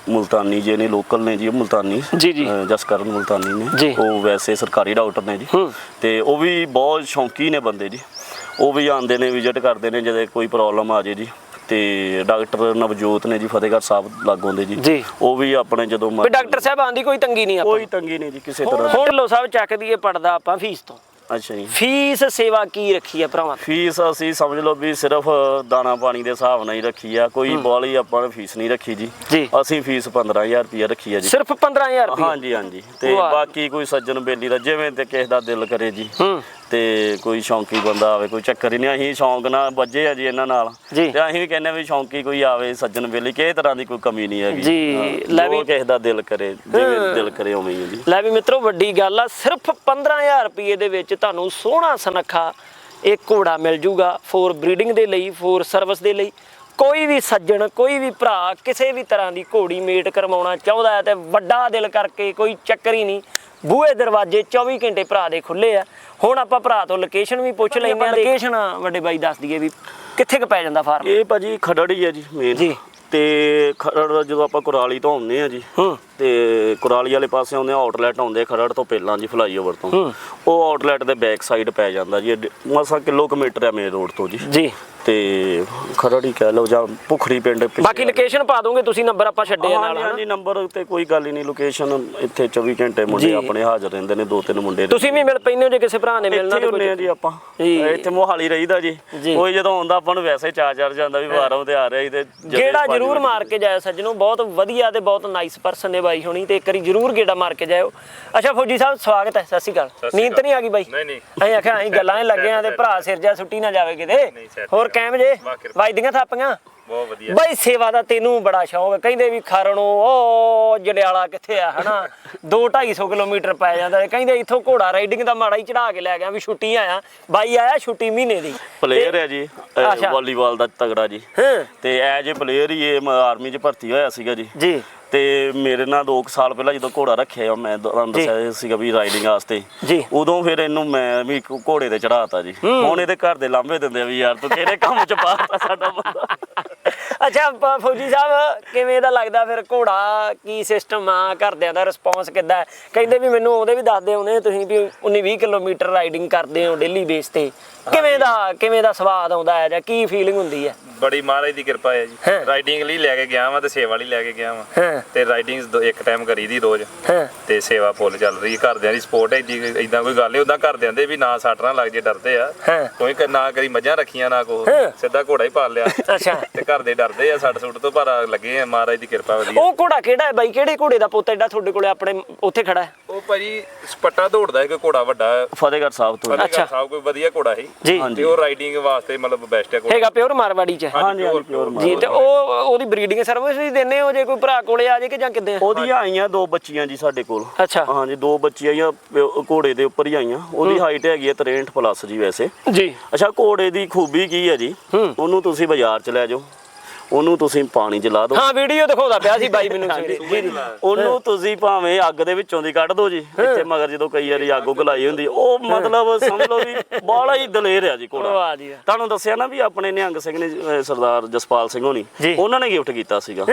ਮੁਲਤਾਨੀ ਜੇ ਨੇ ਲੋਕਲ ਨੇ ਜੀ ਉਹ ਮੁਲਤਾਨੀ। ਜੀ, ਜੀ। ਜਸਕਰਨ ਮੁਲਤਾਨੀ ਜੀ। ਨੇ ਉਹ ਵੈਸੇ ਸਰਕਾਰੀ ਡਾਕਟਰ ਨੇ ਜੀ। ਤੇ ਉਹ ਵੀ ਬਹੁਤ ਸ਼ੌਂਕੀ ਨੇ ਬੰਦੇ ਜੀ। ਉਹ ਵੀ ਆਉਂਦੇ ਨੇ ਵਿਜ਼ਿਟ ਕਰਦੇ ਨੇ ਜਦੋਂ ਕੋਈ ਪ੍ਰੋਬਲਮ ਆ ਜੇ ਜੀ। ਤੇ ਡਾਕਟਰ ਨਵਜੋਤ ਨੇ ਜੀ ਫਤਿਹਗੜ੍ਹ ਸਾਹਿਬ ਲਾਗੋਂ ਦੇ ਜੀ। ਜੀ। ਉਹ ਵੀ ਆਪਣੇ ਜਦੋਂ ਵੀ ਮਰ- ਡਾਕਟਰ ਸਾਹਿਬਾਨ ਦੀ ਕੋਈ ਤੰਗੀ ਨਹੀਂ ਆਪਾਂ ਕੋਈ ਤੰਗੀ ਨਹੀਂ ਜੀ ਕਿਸੇ ਤਰ੍ਹਾਂ ਹੁਣ ਢਿੱਲੋਂ ਸਾਹਿਬ ਚੱਕ ਦੀਏ ਪੜਦਾ ਆਪਾਂ ਫੀਸ ਤੋਂ। ਅੱਛਾ ਜੀ। ਫੀਸ ਸੇਵਾ ਕੀ ਰੱਖੀ ਆ ਭਰਾਵਾਂ? ਫੀਸ ਅਸੀਂ ਸਮਝ ਲਓ ਵੀ ਸਿਰਫ ਦਾਣਾ ਪਾਣੀ ਦੇ ਹਿਸਾਬ ਨਾਲ ਹੀ ਰੱਖੀ ਆ ਕੋਈ ਬੋਲੀ ਆਪਾਂ ਨੇ ਫੀਸ ਨਹੀਂ ਰੱਖੀ ਜੀ। ਜੀ। ਅਸੀਂ ਫੀਸ 15000 ਰੁਪਏ ਰੱਖੀ ਆ ਜੀ। ਸਿਰਫ 15000 ਰੁਪਏ ਹਾਂਜੀ ਹਾਂਜੀ। ਤੇ ਵਾਹ। ਬਾਕੀ ਕੋਈ ਸੱਜਣ ਬੇਲੀ ਦਾ ਜਿਵੇਂ ਤੇ ਕਿਸੇ ਦਾ ਦਿਲ ਕਰੇ ਜੀ। ਹੂੰ। ਤੇ ਕੋਈ ਸ਼ੌਂਕੀ ਬੰਦਾ ਆਵੇ ਕੋਈ ਚੱਕਰ ਹੀ ਨਹੀਂ ਅਸੀਂ ਸ਼ੌਂਕ ਨਾਲ ਵੱਜੇ ਆ ਜੀ ਇਹਨਾਂ ਨਾਲ। ਜੀ। ਤੇ ਅਸੀਂ ਵੀ ਕਹਿੰਦੇ ਵੀ ਸ਼ੌਂਕੀ ਕੋਈ ਆਵੇ ਸੱਜਣ ਬੇਲੀ ਕਿਸੇ ਤਰ੍ਹਾਂ ਦੀ ਕੋਈ ਕਮੀ ਨਹੀਂ ਹੈਗੀ। ਜੀ, ਹਾਂ, ਲੈ ਜੋ ਵੀ- ਕਿਸੇ ਦਾ ਦਿਲ ਕਰੇ ਜਿਵੇਂ ਦਿਲ ਕਰੇ ਉਵੇਂ ਹੀ ਹੈ ਜੀ। ਲੈ ਵੀ ਮਿੱਤਰੋ ਵੱਡੀ ਗੱਲ ਆ ਸਿਰਫ 15000 ਰੁਪਏ ਦੇ ਵਿੱਚ ਤੁਹਾਨੂੰ ਸੋਹਣਾ ਸੁਨੱਖਾ ਇੱਕ ਘੋੜਾ ਮਿਲ ਜੂਗਾ ਫੋਰ ਬਰੀਡਿੰਗ ਦੇ ਲਈ ਫੋਰ ਸਰਵਿਸ ਦੇ ਲਈ। ਕੋਈ ਵੀ ਸੱਜਣ ਕੋਈ ਵੀ ਭਰਾ ਕਿਸੇ ਵੀ ਤਰ੍ਹਾਂ ਦੀ ਘੋੜੀ ਮੇਟ ਕਰਵਾਉਣਾ ਚਾਹੁੰਦਾ ਹੈ ਤੇ ਵੱਡਾ ਦਿਲ ਕਰਕੇ ਕੋਈ ਚੱਕਰ ਹੀ ਨਹੀਂ। ਬੂਹੇ ਦਰਵਾਜ਼ੇ 24 ਘੰਟੇ ਭਰਾ ਦੇ ਖੁੱਲੇ ਆ। ਹੁਣ ਆਪਾਂ ਭਰਾ ਤੋਂ ਲੋਕੇਸ਼ਨ ਵੀ ਪੁੱਛ ਲੈਂਦੇ ਆ ਲੋਕੇਸ਼ਨ ਵੱਡੇ ਬਾਈ ਦੱਸ ਦਈਏ ਵੀ ਕਿੱਥੇ ਕ ਪੈ ਜਾਂਦਾ ਫਾਰਮ ਇਹ ਭਾਜੀ ਖਰੜ ਹੀ ਹੈ ਜੀ ਮੇਨ ਜੀ। ਤੇ ਖਰੜ ਜਦੋਂ ਆਪਾਂ ਕੁਰਾਲੀ ਤੋਂ ਆਉਂਦੇ ਆ ਜੀ ਹੂੰ। ਤੇ ਕੁਰਾਲੀ ਵਾਲੇ ਪਾਸੇ ਆਉਂਦੇ ਆ ਆਊਟਲੈਟ ਆਉਂਦੇ ਖਰੜ ਤੋਂ ਪਹਿਲਾਂ ਜੀ ਫਲਾਈਓਵਰ ਤੋਂ ਹੂੰ। ਉਹ ਆਊਟਲੈਟ ਦੇ ਬੈਕ ਸਾਈਡ ਪੈ ਜਾਂਦਾ ਜੀ ਮਸਾ ਕਿਲੋਮੀਟਰ ਆ ਮੇਨ ਰੋਡ ਤੋਂ ਜੀ ਜੀ ਤੇ ਖਰੜ ਹੀ ਕਹਿ ਲਓ ਜਾਂ ਭੁਖੜੀ ਪਿੰਡ ਬਾਕੀ ਲੋਕੇਸ਼ਨ ਪਾ ਦੋਗੇ ਤੁਸੀਂ ਨੰਬਰ ਆਪਾਂ ਛੱਡੇ ਨਾਲ ਹਨਾ? ਹਾਂਜੀ ਨੰਬਰ ਉੱਤੇ ਕੋਈ ਗੱਲ ਹੀ ਨਹੀਂ ਲੋਕੇਸ਼ਨ ਇੱਥੇ 24 ਘੰਟੇ ਮੁੰਡੇ ਜੀ। ਆਪਣੇ ਹਾਜ਼ਰ ਰਹਿੰਦੇ ਨੇ ਦੋ ਤਿੰਨ ਮੁੰਡੇ ਤੁਸੀਂ ਵੀ ਮਿਲ ਪੈਂਦੇ ਹੋ ਜੇ ਕਿਸੇ ਭਰਾ ਨੇ ਮਿਲਣਾ ਤੇ ਕੋਈ ਜੀ ਆਪਾਂ ਜੀ। ਇੱਥੇ ਮੋਹਾਲੀ ਰਹੀਦਾ ਜੀ ਜੀ। ਕੋਈ ਜਦੋਂ ਆਉਂਦਾ ਆਪਾਂ ਨੂੰ ਵੈਸੇ ਚਾ ਚੜ ਜਾਂਦਾ ਵੀ ਬਾਹਰੋਂ ਤੇ ਆ ਰਿਹਾ ਤੇ ਗੇੜਾ ਪੰਜ ਜ਼ਰੂਰ ਮਾਰ ਕੇ ਜਾਇਆ ਸੱਜਣੋ ਬਹੁਤ ਵਧੀਆ ਤੇ ਬਹੁਤ ਨਾਈਸ ਪਰਸਨ ਨੇ ਬਾਈ ਹੋਣੀ ਤੇ ਇੱਕ ਵਾਰੀ ਜ਼ਰੂਰ ਗੇੜਾ ਮਾਰ ਕੇ ਜਾਇਓ। ਅੱਛਾ ਫੌਜੀ ਸਾਹਿਬ ਸਵਾਗਤ ਹੈ ਸਤਿ ਸ਼੍ਰੀ ਅਕਾਲ। ਨੀਂਦ ਤਾਂ ਨਹੀਂ ਆ ਗਈ ਬਾਈ? ਨਹੀਂ, ਨਹੀਂ। ਅਸੀਂ ਆਖਿਆ ਅਸੀਂ ਗੱਲਾਂ ਹੀ ਲੱਗੇ ਆ ਤੇ ਭਰਾ ਸਿਰ ਜਾ ਸੁੱਟੀ ਨਾ ਜਾਵੇ ਕਿਤੇ। ਹੋਰ। ਕੈਮ ਜੇ। ਵੱਜਦੀਆਂ ਥਾਪੀਆਂ? ਬਹੁਤ ਵਧੀਆ। ਬਾਈ ਸੇਵਾ ਦਾ ਤੈਨੂੰ ਬੜਾ ਸ਼ੌਂਕ ਹੈ। ਕਹਿੰਦੇ ਵੀ ਖਰਣੋਂ ਉਹ ਜੜਿਆਲਾ ਕਿੱਥੇ ਆ ਹਨਾ? 2 250 ਕਿਲੋਮੀਟਰ ਪੈ ਜਾਂਦਾ। ਕਹਿੰਦੇ ਇੱਥੋਂ ਘੋੜਾ ਰਾਈਡਿੰਗ ਦਾ ਮਾੜਾ ਹੀ ਚੜਾ ਕੇ ਲੈ ਗਿਆ ਵੀ ਛੁੱਟੀ ਆਇਆ। ਬਾਈ ਆਇਆ ਛੁੱਟੀ ਮਹੀਨੇ ਦੀ। ਪਲੇਅਰ ਹੈ ਜੀ। ਵਾਲੀਬਾਲ ਦਾ ਤਗੜਾ ਜੀ। ਹਾਂ। ਤੇ ਐਜ ਏ ਪਲੇਅਰ ਹੀ ਇਹ ਆਰਮੀ 'ਚ ਭਰਤੀ ਹੋਇਆ ਸੀਗਾ ਜੀ। ਜੀ। ਤੇ ਮੇਰੇ ਨਾਲ 2 ਸਾਲ ਪਹਿਲਾਂ ਜਦੋਂ ਘੋੜਾ ਰੱਖਿਆ ਮੈਂ ਤੁਹਾਨੂੰ। ਦੱਸਿਆ ਸੀਗਾ ਵੀ ਰਾਈਡਿੰਗ ਵਾਸਤੇ। ਜੀ। ਉਦੋਂ ਫਿਰ ਇਹਨੂੰ ਮੈਂ ਵੀ ਘੋੜੇ ਤੇ ਚੜਾਤਾ ਜੀ। ਹੁਣ ਇਹਦੇ ਘਰ ਦੇ ਲਾਂਭੇ ਦਿੰਦੇ ਆ ਵੀ ਯਾਰ ਤੂੰ ਕਿਹੜੇ ਕੰਮ 'ਚ ਪਾਤਾ ਸਾਡਾ ਬੰਦਾ। ਅੱਛਾ ਫੌਜੀ ਸਾਹਿਬ ਕਿਵੇਂ ਦਾ ਲੱਗਦਾ ਫਿਰ ਘੋੜਾ? ਕੀ ਸਿਸਟਮ ਆ? ਘਰਦਿਆਂ ਦਾ ਰਿਸਪੌਂਸ ਕਿੱਦਾਂ ਹੈ? ਕਹਿੰਦੇ ਵੀ ਮੈਨੂੰ ਉਹਦੇ ਵੀ ਦੱਸਦੇ ਹੋਣੇ ਤੁਸੀਂ ਵੀ 19 20 ਕਿਲੋਮੀਟਰ ਰਾਈਡਿੰਗ ਕਰਦੇ ਹੋ ਡੇਲੀ ਬੇਸ ਤੇ। ਕਿਵੇਂ ਦਾ ਕਿਵੇਂ ਦਾ ਸਵਾਦ ਆਉਂਦਾ ਹੈ ਜਾਂ ਕੀ ਫੀਲਿੰਗ ਹੁੰਦੀ ਹੈ? ਬੜੀ ਮਹਾਰਾਜ ਦੀ ਕਿਰਪਾ ਹੈ ਜੀ। ਰਾਈਡਿੰਗ ਲਈ ਲੈ ਕੇ ਗਿਆ ਵਾਂ ਤੇ ਸੇਵਾ ਲਈ ਲੈ ਕੇ ਗਿਆ ਵਾਂ। ਤੇ ਰਾਈਡਿੰਗ ਇੱਕ ਟਾਈਮ ਕਰੀ ਦੀ ਰੋਜ਼। ਹਾਂ। ਤੇ ਸੇਵਾ ਫੁੱਲ ਚੱਲ ਰਹੀ ਘਰਦਿਆਂ ਦੀ ਸਪੋਰਟ ਹੈ ਇਦਾਂ ਕੋਈ ਗੱਲ ਨਹੀਂ ਉਦਾਂ ਘਰਦਿਆਂ ਦੇ ਵੀ ਨਾ ਸੱਟ ਨਾ ਲੱਗ ਜੇ ਡਰਦੇ ਆ। ਕੋਈ ਕ- ਨਾ ਕਰੀ ਮੱਝਾਂ ਰੱਖੀਆਂ ਨਾ ਕੋ। ਸਿੱਧਾ ਘੋੜਾ ਹੀ ਪਾਲ ਲਿਆ। ਅੱਛਾ। ਤੇ ਘਰ ਦੇ ਡਰਦੇ ਆ ਸੱਟ ਸੁੱਟ ਤੋਂ ਪਰ ਲੱਗੇ ਆ ਮਹਾਰਾਜ ਦੀ ਕਿਰਪਾ ਵਧੀਆ। ਉਹ ਘੋੜਾ ਕਿਹੜਾ ਹੈ ਬਾਈ? ਕਿਹੜੇ ਘੋੜੇ ਦਾ ਪੁੱਤ ਐਡਾ ਤੁਹਾਡੇ ਕੋਲੇ ਆਪਣੇ ਉੱਥੇ ਖੜਾ ਹੈ? ਉਹ ਭਾਜੀ ਸਪੱਟਾ ਦੌੜਦਾ ਹੈ ਕੋਈ ਘੋੜਾ ਵੱਡਾ। ਫਤਿਹਗੜ੍ਹ ਸਾਹਿਬ ਤੋਂ। ਅੱਛਾ। ਸਾਹਿਬ ਕੋਈ ਵਧੀਆ ਘੋੜਾ ਸੀ। ਜੀ। ਤੇ ਉਹ ਰਾਈਡਿੰਗ ਵਾਸਤੇ ਮਤਲਬ ਬੈਸਟ ਹੈ ਘੋੜਾ। ਹੈਗਾ ਪਿਓਰ ਮਾਰਵਾੜੀ ਚ। ਹਾਂਜੀ ਪਿਓਰ ਜੀ ਤੇ ਉਹ ਉਹਦੀ ਬਰੀਡਿੰਗ ਸਰਵਿਸ ਵੀ ਦਿੰਦੇ ਹੋ ਜੇ ਕੋਈ ਭਰਾ ਕੋਲੇ ਆ ਜੇ ਕਿ ਜਾਂ ਕਿੱਦਾਂ? ਉਹਦੀਆਂ ਆਈਆਂ ਦੋ ਬੱਚੀਆਂ ਜੀ ਸਾਡੇ ਕੋਲ। ਅੱਛਾ। ਹਾਂਜੀ ਦੋ ਬੱਚੀਆਂ ਆਈਆਂ ਘੋੜੇ ਦੇ ਉੱਪਰ ਹੀ ਆਈਆਂ। ਉਹਦੀ ਹਾਈਟ ਹੈਗੀ ਹੈ 63 ਪਲੱਸ ਜੀ ਵੈਸੇ। ਜੀ। ਅੱਛਾ ਘੋੜੇ ਦੀ ਖੂਬੀ ਕੀ ਹੈ ਜੀ? ਉਹਨੂੰ ਤੁਸੀਂ ਬਾਜ਼ਾਰ 'ਚ ਲੈ ਜਾਓ। ਉਹਨੂੰ ਤੁਸੀਂ ਪਾਣੀ 'ਚ ਲਾ ਦਿਓ। ਹਾਂ ਵੀਡੀਓ ਦਿਖਾਉਂਦਾ ਪਿਆ ਸੀ ਬਾਈ ਮੈਨੂੰ ਸਵੇਰੇ। ਉਹਨੂੰ ਤੁਸੀਂ ਭਾਵੇਂ ਅੱਗ ਦੇ ਵਿੱਚੋਂ ਦੀ ਕੱਢ ਦਿਓ ਜੀ ਇੱਥੇ ਮਗਰ ਜਦੋਂ ਕਈ ਵਾਰੀ ਅੱਗ ਉੱਗ ਲਾਈ ਹੁੰਦੀ ਉਹ ਮਤਲਬ ਸਮਝ ਲਓ ਵੀ ਬਾਹਲਾ ਹੀ ਦਲੇਰ ਆ ਜੀ ਘੋੜਾ। ਵਾਹ ਜੀ ਵਾਹ। ਤੁਹਾਨੂੰ ਦੱਸਿਆ ਨਾ ਵੀ ਆਪਣੇ ਨਿਹੰਗ ਸਿੰਘ ਨੇ ਅਹ ਸਰਦਾਰ ਜਸਪਾਲ ਸਿੰਘ ਹੋਣੀ ਜੀ। ਉਹਨਾਂ ਨੇ ਗਿਫਟ ਕੀਤਾ ਸੀਗਾ। ਤੇ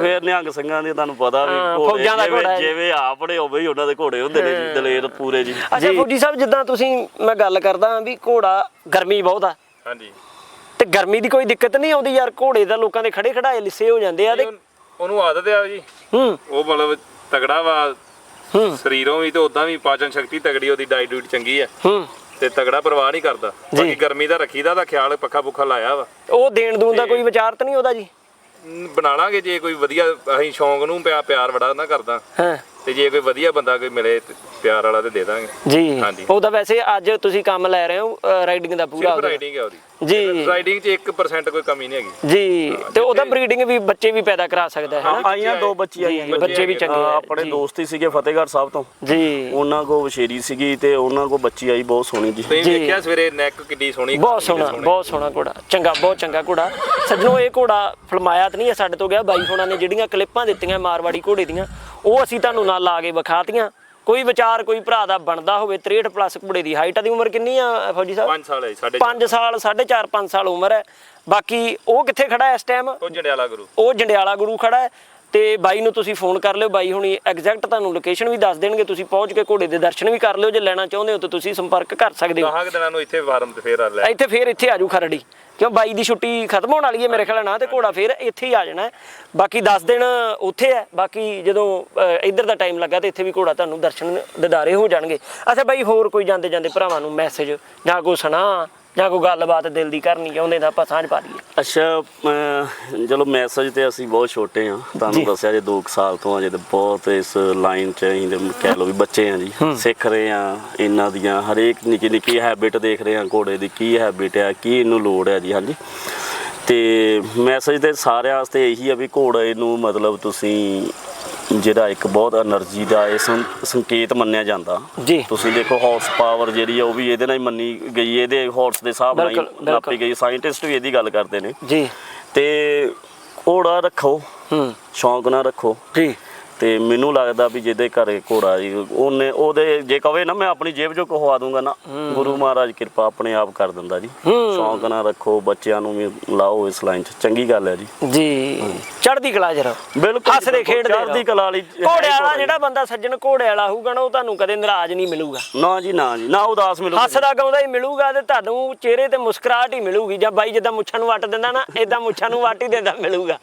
ਫਿਰ ਨਿਹੰਗ ਸਿੰਘਾਂ ਦੇ ਤੁਹਾਨੂੰ ਪਤਾ ਵੀ ਹਾਂ, ਘੋੜੇ ਫੌਜਾਂ ਦਾ ਘੋੜਾ ਹੈ ਜਿਵੇਂ। ਜਿਵੇਂ ਆਪਣੇ ਹੋਵੇ ਹੀ ਉਹਨਾਂ ਦੇ ਘੋੜੇ ਹੁੰਦੇ ਨੇ ਜੀ ਦਲੇਰ ਪੂਰੇ ਜੀ। ਅੱਛਾ ਫੌਜੀ ਸਾਹਿਬ ਜਿੱਦਾਂ ਤੁਸੀਂ ਮੈਂ ਗੱਲ ਕਰਦਾ ਵੀ ਘੋੜਾ ਗਰਮੀ ਬਹੁਤ ਆ। ਹਾਂਜੀ। ਤੇ ਗਰਮੀ ਦੀ ਕੋਈ ਦਿੱਕਤ ਨਹੀਂ ਆਉਂਦੀ ਯਾਰ ਘੋੜੇ ਦਾ ਲੋਕਾਂ ਦੇ ਖੜੇ ਖੜਾਏ ਲਿੱਸੇ ਹੋ ਜਾਂਦੇ ਆ ਤੇ ਉਹਨੂੰ ਆਦਤ ਆ ਜੀ। ਹੂੰ। ਉਹ ਮਤਲਬ ਤਗੜਾ ਵਾ ਹੂੰ। ਸਰੀਰੋਂ ਵੀ ਤੇ ਉਦਾਂ ਵੀ ਪਾਚਨ ਸ਼ਕਤੀ ਤਗੜੀ ਉਹਦੀ ਡਾਈਟ ਡੂਟ ਚੰਗੀ ਆ। ਹੂੰ। ਤੇ ਤਗੜਾ ਪਰਵਾਹ ਨਹੀਂ ਕਰਦਾ। ਬਾਕੀ ਗਰਮੀ ਦਾ ਰੱਖੀਦਾ ਦਾ ਖਿਆਲ ਪੱਖਾ ਪੁੱਖਾ ਲਾਇਆ ਵਾ। ਉਹ ਦੇਣ ਦੂਣ ਦਾ ਕੋਈ ਵਿਚਾਰ ਤਾਂ ਨਹੀਂ ਉਹਦਾ ਜੀ? ਬਣਾ ਲਾਂਗੇ ਜੇ ਕੋਈ ਵਧੀਆ ਅਸੀਂ ਸ਼ੌਂਕ ਨੂੰ ਪਿਆ ਪਿਆਰ ਬੜਾ ਨਾ ਕਰਦਾ। ਹਾਂ। ਤੇ ਜੇ ਕੋਈ ਵਧੀਆ ਬੰਦਾ ਕੋਈ ਮਿਲੇ ਪਿਆਰ ਵਾਲਾ ਤੇ ਦੇ ਦਾਂਗੇ। ਜੀ। ਹਾਂਜੀ। ਉਹਦਾ ਵੈਸੇ ਅੱਜ ਤੁਸੀਂ ਕੰਮ ਲੈ ਰਹੇ ਹੋ ਰਾਈਡਿੰਗ ਦਾ ਪੂਰਾ। ਰਾਈਡਿੰਗ ਹੈ ਉਹਦੀ। ਜੀ। ਰਾਈਡਿੰਗ 'ਚ 1% ਕੋਈ ਕਮੀ ਨਹੀਂ ਹੈਗੀ। ਜੀ ਤੇ ਉਹਦਾ ਬਰੀਡਿੰਗ ਵੀ ਬੱਚੇ ਵੀ ਪੈਦਾ ਕਰਾ ਸਕਦਾ ਹੈ ਨਾ ਆਈਆਂ ਦੋ ਬੱਚੀਆਂ ਆਈਆਂ। ਜੀ। ਬੱਚੇ ਵੀ ਚੰਗੇ ਆ ਆਪਣੇ ਦੋਸਤ ਹੀ ਸੀਗੇ ਫਤਿਹਗੜ੍ਹ ਸਾਹਿਬ ਤੋਂ। ਜੀ। ਉਹਨਾਂ ਕੋ ਵਸ਼ੇਰੀ ਸੀਗੀ ਤੇ ਉਹਨਾਂ ਕੋ ਬੱਚੀ ਆਈ ਬਹੁਤ ਸੋਹਣੀ ਜੀ। ਤੁਸੀਂ। ਦੇਖਿਆ ਸਵੇਰੇ ਨੈਕ ਕਿੱਡੀ ਸੋਹਣੀ ਬਹੁਤ ਸੋਹਣਾ ਬਹੁਤ ਸੋਹਣਾ ਘੋੜਾ। ਚੰਗਾ ਬਹੁਤ ਚੰਗਾ ਘੋੜਾ। ਸੱਜਣੋ ਇਹ ਘੋੜਾ ਫਿਲਮਾਇਆ ਤਾਂ ਨਹੀਂ ਹੈ ਸਾਡੇ ਤੋਂ ਗਿਆ ਬਾਈ ਹੋਣਾ ਨੇ ਜਿਹੜੀਆਂ ਕਲਿੱਪਾਂ ਦਿੱਤੀਆਂ ਮਾਰਵਾੜੀ ਘੋੜੇ ਦੀਆਂ ਉਹ ਅਸੀਂ ਤੁਹਾਨੂੰ ਨਾਲ ਲਾ ਕੇ ਵਿਖਾਤੀਆਂ। ਕੋਈ ਵਿਚਾਰ ਕੋਈ ਭਰਾ ਦਾ ਬਣਦਾ ਹੋਵੇ 63 ਪਲੱਸ ਘੋੜੇ ਦੀ ਹਾਈਟ ਦੀ ਉਮਰ ਕਿੰਨੀ ਆ ਫੌਜੀ ਸਾਹਿਬ? 5 ਸਾਲ ਹੈ ਸਾਡੇ 5 ਸਾਲ 4.5 5 ਸਾਲ ਉਮਰ ਹੈ। ਬਾਕੀ ਉਹ ਕਿੱਥੇ ਖੜਾ ਹੈ ਇਸ ਟਾਈਮ ਉਹ ਜੰਡਿਆਲਾ ਗੁਰੂ। ਉਹ ਜੰਡਿਆਲਾ ਗੁਰੂ ਖੜਾ ਹੈ। ਤੇ ਬਾਈ ਨੂੰ ਤੁਸੀਂ ਫੋਨ ਕਰ ਲਿਓ ਬਾਈ ਹੁਣੀ ਐਗਜ਼ੈਕਟ ਤੁਹਾਨੂੰ ਲੋਕੇਸ਼ਨ ਵੀ ਦੱਸ ਦੇਣਗੇ ਤੁਸੀਂ ਪਹੁੰਚ ਕੇ ਘੋੜੇ ਦੇ ਦਰਸ਼ਨ ਵੀ ਕਰ ਲਿਓ ਜੇ ਲੈਣਾ ਚਾਹੁੰਦੇ ਹੋ ਤਾਂ ਤੁਸੀਂ ਸੰਪਰਕ ਕਰ ਸਕਦੇ ਹੋ। ਦਸਾਂ ਕੁ ਦਿਨਾਂ ਨੂੰ ਇੱਥੇ ਫਾਰਮ ਤੇ ਫੇਰ ਆ ਲੈ। ਇੱਥੇ ਫੇਰ ਇੱਥੇ ਆਜੂ ਖਰੜੀ ਕਿਉਂ ਬਾਈ ਦੀ ਛੁੱਟੀ ਖਤਮ ਹੋਣ ਵਾਲੀ ਹੈ ਮੇਰੇ ਖਿਆਲ ਨਾਲ ਤੇ ਘੋੜਾ ਫੇਰ ਇੱਥੇ ਹੀ ਆ ਜਾਣਾ। ਬਾਕੀ 10 ਦਿਨ ਉੱਥੇ ਹੈ ਬਾਕੀ ਜਦੋਂ ਇੱਧਰ ਦਾ ਟਾਈਮ ਲੱਗਾ ਤੇ ਇੱਥੇ ਵੀ ਘੋੜਾ ਤੁਹਾਨੂੰ ਦਰਸ਼ਨ ਦਿਦਾਰੇ ਹੋ ਜਾਣਗੇ। ਅੱਛਾ ਬਾਈ ਹੋਰ ਕੋਈ ਜਾਂਦੇ ਜਾਂਦੇ ਭਰਾਵਾਂ ਨੂੰ ਮੈਸੇਜ ਜਾਂ ਕੋਈ ਸੁਣਾ? ਜਾਂ ਕੋਈ ਗੱਲਬਾਤ ਦਿਲ ਦੀ ਕਰਨੀ ਚਾਹੁੰਦੇ ਤਾਂ ਆਪਾਂ ਸਾਂਝ ਪਾ ਲਈਏ ਅੱਛਾ ਅਮ, ਚਲੋ ਮੈਸੇਜ ਤੇ ਅਸੀਂ ਬਹੁਤ ਛੋਟੇ ਆ। ਤੁਹਾਨੂੰ ਦੱਸਿਆ ਜੇ 2 ਸਾਲ ਤੋਂ ਅਜੇ ਤੇ ਬਹੁਤ ਇਸ ਲਾਈਨ 'ਚ ਅਸੀਂ ਤੇ ਕਹਿ ਲਓ ਵੀ ਬੱਚੇ ਆ ਜੀ। ਸਿੱਖ ਰਹੇ ਆ ਇਹਨਾਂ ਦੀਆਂ ਹਰੇਕ ਨਿੱਕੀ ਨਿੱਕੀ ਹੈਬਿਟ ਦੇਖ ਰਹੇ ਆ ਘੋੜੇ ਦੀ ਕੀ ਹੈਬਿਟ ਆ ਕੀ ਇਹਨੂੰ ਲੋੜ ਹੈ ਜੀ ਹਾਂਜੀ। ਤੇ ਮੈਸੇਜ ਤੇ ਸਾਰਿਆਂ ਵਾਸਤੇ ਇਹੀ ਆ ਵੀ ਘੋੜੇ ਨੂੰ ਮਤਲਬ ਤੁਸੀਂ ਜਿਹੜਾ ਇੱਕ ਬਹੁਤ એનર્ਜੀ ਦਾ ਇਹ ਸੰਕੇਤ ਮੰਨਿਆ ਜਾਂਦਾ। ਜੀ। ਤੁਸੀਂ ਦੇਖੋ ਹਾਰਸ ਪਾਵਰ ਜਿਹੜੀ ਆ ਉਹ ਵੀ ਇਹਦੇ ਨਾਲ ਹੀ ਮੰਨੀ ਗਈ ਇਹਦੇ ਹਾਰਸ ਦੇ ਹਿਸਾਬ ਨਾਲ ਨਾਪੀ ਗਈ। ਸਾਇੰਟਿਸਟ ਵੀ ਇਹਦੀ ਗੱਲ ਕਰਦੇ ਨੇ। ਜੀ। ਤੇ ਘੋੜਾ ਰੱਖੋ। ਹੂੰ। ਸ਼ੌਂਕ ਨਾਲ ਰੱਖੋ। ਜੀ। ਤੇ ਮੈਨੂੰ ਲੱਗਦਾ ਵੀ ਜਿਹਦੇ ਘਰੇ ਘੋੜਾ ਜੀ ਉਹਨੇ ਉਹਦੇ ਜੇ ਕਵੇ ਨਾ ਮੈਂ ਆਪਣੀ ਜੇਬ ਚੋਂ ਖਵਾ ਦੂੰਗਾ ਨਾ ਗੁਰੂ ਮਹਾਰਾਜ ਕਿਰਪਾ ਆਪਣੇ ਆਪ ਕਰ ਦਿੰਦਾ ਜੀ। ਸ਼ੌਂਕ ਨਾਲ ਰੱਖੋ ਬੱਚਿਆਂ ਨੂੰ ਵੀ ਲਾਓ ਇਸ ਲਾਈਨ 'ਚ ਚੰਗੀ ਗੱਲ ਹੈ ਜੀ। ਜੀ। ਚੜ੍ਹਦੀ ਕਲਾ ਜਰਾ ਬਿਲਕੁਲ ਹੱਸਦੇ ਖੇਡਦੇ ਚੜ੍ਹਦੀ ਕਲਾ ਵਾਲੀ ਘੋੜੇ ਵਾਲਾ। ਜਿਹੜਾ ਬੰਦਾ ਸੱਜਣ ਘੋੜੇ ਵਾਲਾ ਹੋਊਗਾ ਨਾ ਉਹ ਤੁਹਾਨੂੰ ਕਦੇ ਨਾਰਾਜ਼ ਨਹੀਂ ਮਿਲੂਗਾ। ਨਾ ਜੀ ਨਾ ਜੀ ਨਾ ਉਦਾਸ ਮਿਲੋ ਹੱਸਦਾ ਗਾਉਂਦਾ ਹੀ ਮਿਲੂਗਾ ਤੇ ਤੁਹਾਨੂੰ ਚਿਹਰੇ ਤੇ ਮੁਸਕਰਾਹਟ ਹੀ ਮਿਲੂਗੀ। ਜਾਂ ਬਾਈ ਜਿੱਦਾਂ ਮੁੱਛਾਂ ਨੂੰ ਵੱਟ ਦਿੰਦਾ ਨਾ ਇਦਾਂ ਮੁੱਛਾਂ ਨੂੰ ਵੱਟ ਹੀ ਦਿੰਦਾ ਮਿਲੂਗਾ।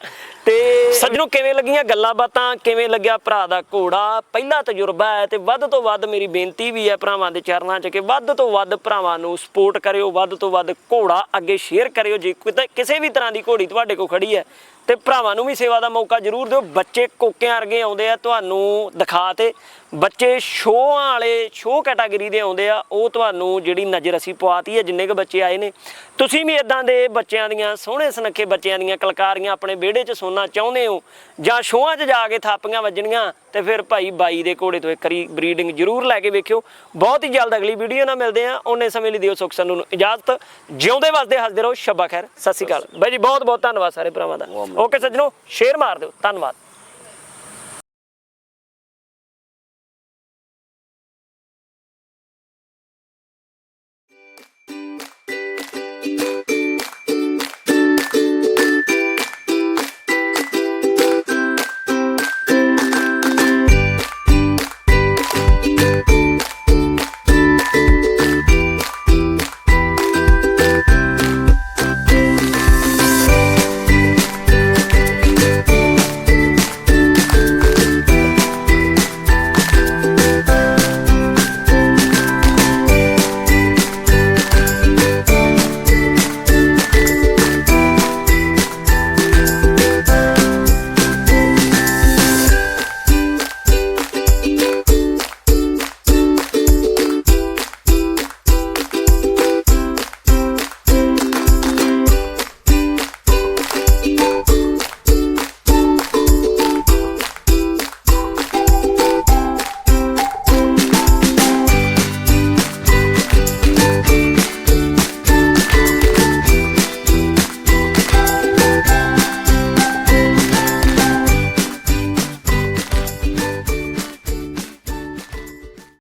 ਤੇ ਸੱਜਣੋ ਕਿਵੇਂ ਲੱਗੀਆਂ ਗੱਲਾਂ ਬਾਤਾਂ? ਕਿਵੇਂ ਲੱਗਿਆ ਭਰਾ ਦਾ ਘੋੜਾ, ਪਹਿਲਾ ਤਜਰਬਾ ਹੈ ਤੇ ਵੱਧ ਤੋਂ ਵੱਧ ਮੇਰੀ ਬੇਨਤੀ ਵੀ ਹੈ ਭਰਾਵਾਂ ਦੇ ਚਰਨਾਂ 'ਚ ਕਿ ਵੱਧ ਤੋਂ ਵੱਧ ਭਰਾਵਾਂ ਨੂੰ ਸਪੋਰਟ ਕਰਿਓ, ਵੱਧ ਤੋਂ ਵੱਧ ਘੋੜਾ ਅੱਗੇ ਸ਼ੇਅਰ ਕਰਿਓ। ਜੇ ਕਿਸੇ ਵੀ ਤਰ੍ਹਾਂ ਦੀ ਘੋੜੀ ਤੁਹਾਡੇ ਕੋਲ ਖੜੀ ਹੈ ਤੇ ਭਰਾਵਾਂ ਨੂੰ ਵੀ ਸੇਵਾ ਦਾ ਮੌਕਾ ਜ਼ਰੂਰ ਦਿਓ। ਬੱਚੇ ਕੋਕਿਆਂ ਵਰਗੇ ਆਉਂਦੇ ਆ, ਤੁਹਾਨੂੰ ਦਿਖਾ ਤੇ ਬੱਚੇ ਸ਼ੋਆਂ ਵਾਲੇ ਸ਼ੋਅ ਕੈਟਾਗਰੀ ਦੇ ਆਉਂਦੇ ਆ ਉਹ ਤੁਹਾਨੂੰ ਜਿਹੜੀ ਨਜ਼ਰ ਅਸੀਂ ਪਵਾਤੀ ਹੈ ਜਿੰਨੇ ਕ ਬੱਚੇ ਆਏ ਨੇ। ਤੁਸੀਂ ਵੀ ਇਦਾਂ ਦੇ ਬੱਚਿਆਂ ਦੀਆਂ ਸੋਹਣੇ ਸੁਨੱਖੇ ਬੱਚਿਆਂ ਦੀਆਂ ਕਲਕਾਰੀਆਂ ਆਪਣੇ ਵਿਹੜੇ 'ਚ ਸੁਣਨਾ ਚਾਹੁੰਦੇ ਹੋ ਜਾਂ ਸ਼ੋਆਂ 'ਚ ਜਾ ਕੇ ਥਾਪੀਆਂ ਵੱਜਣੀਆਂ ਤੇ ਫਿਰ ਭਾਈ ਬਾਈ ਦੇ ਘੋੜੇ ਤੋਂ ਇੱਕ ਵਾਰੀ ਬਰੀਡਿੰਗ ਜ਼ਰੂਰ ਲੈ ਕੇ ਵੇਖਿਓ। ਬਹੁਤ ਹੀ ਜਲਦ ਅਗਲੀ ਵੀਡੀਓ ਨਾਲ ਮਿਲਦੇ ਆ ਉਹਨੇ ਸਮੇਂ ਲਈ ਦਿਓ ਸੁਖ ਸਾਨੂੰ ਨੂੰ ਇਜਾਜ਼ਤ। ਜਿਉਂਦੇ ਵਸਦੇ ਹੱਸਦੇ ਰਹੋ। ਸ਼ੱਬਾ ਖੈਰ। ਸਤਿ ਸ਼੍ਰੀ ਅਕਾਲ। ਬਾਈ ਜੀ ਬਹੁਤ ਬਹੁਤ ਧੰਨਵਾਦ ਸਾਰੇ ਭਰਾਵਾਂ ਦਾ। ਓਕੇ ਸੱਜਣੋ ਸ਼ੇਅਰ ਮਾਰ ਦਿਓ। ਧੰਨਵਾਦ।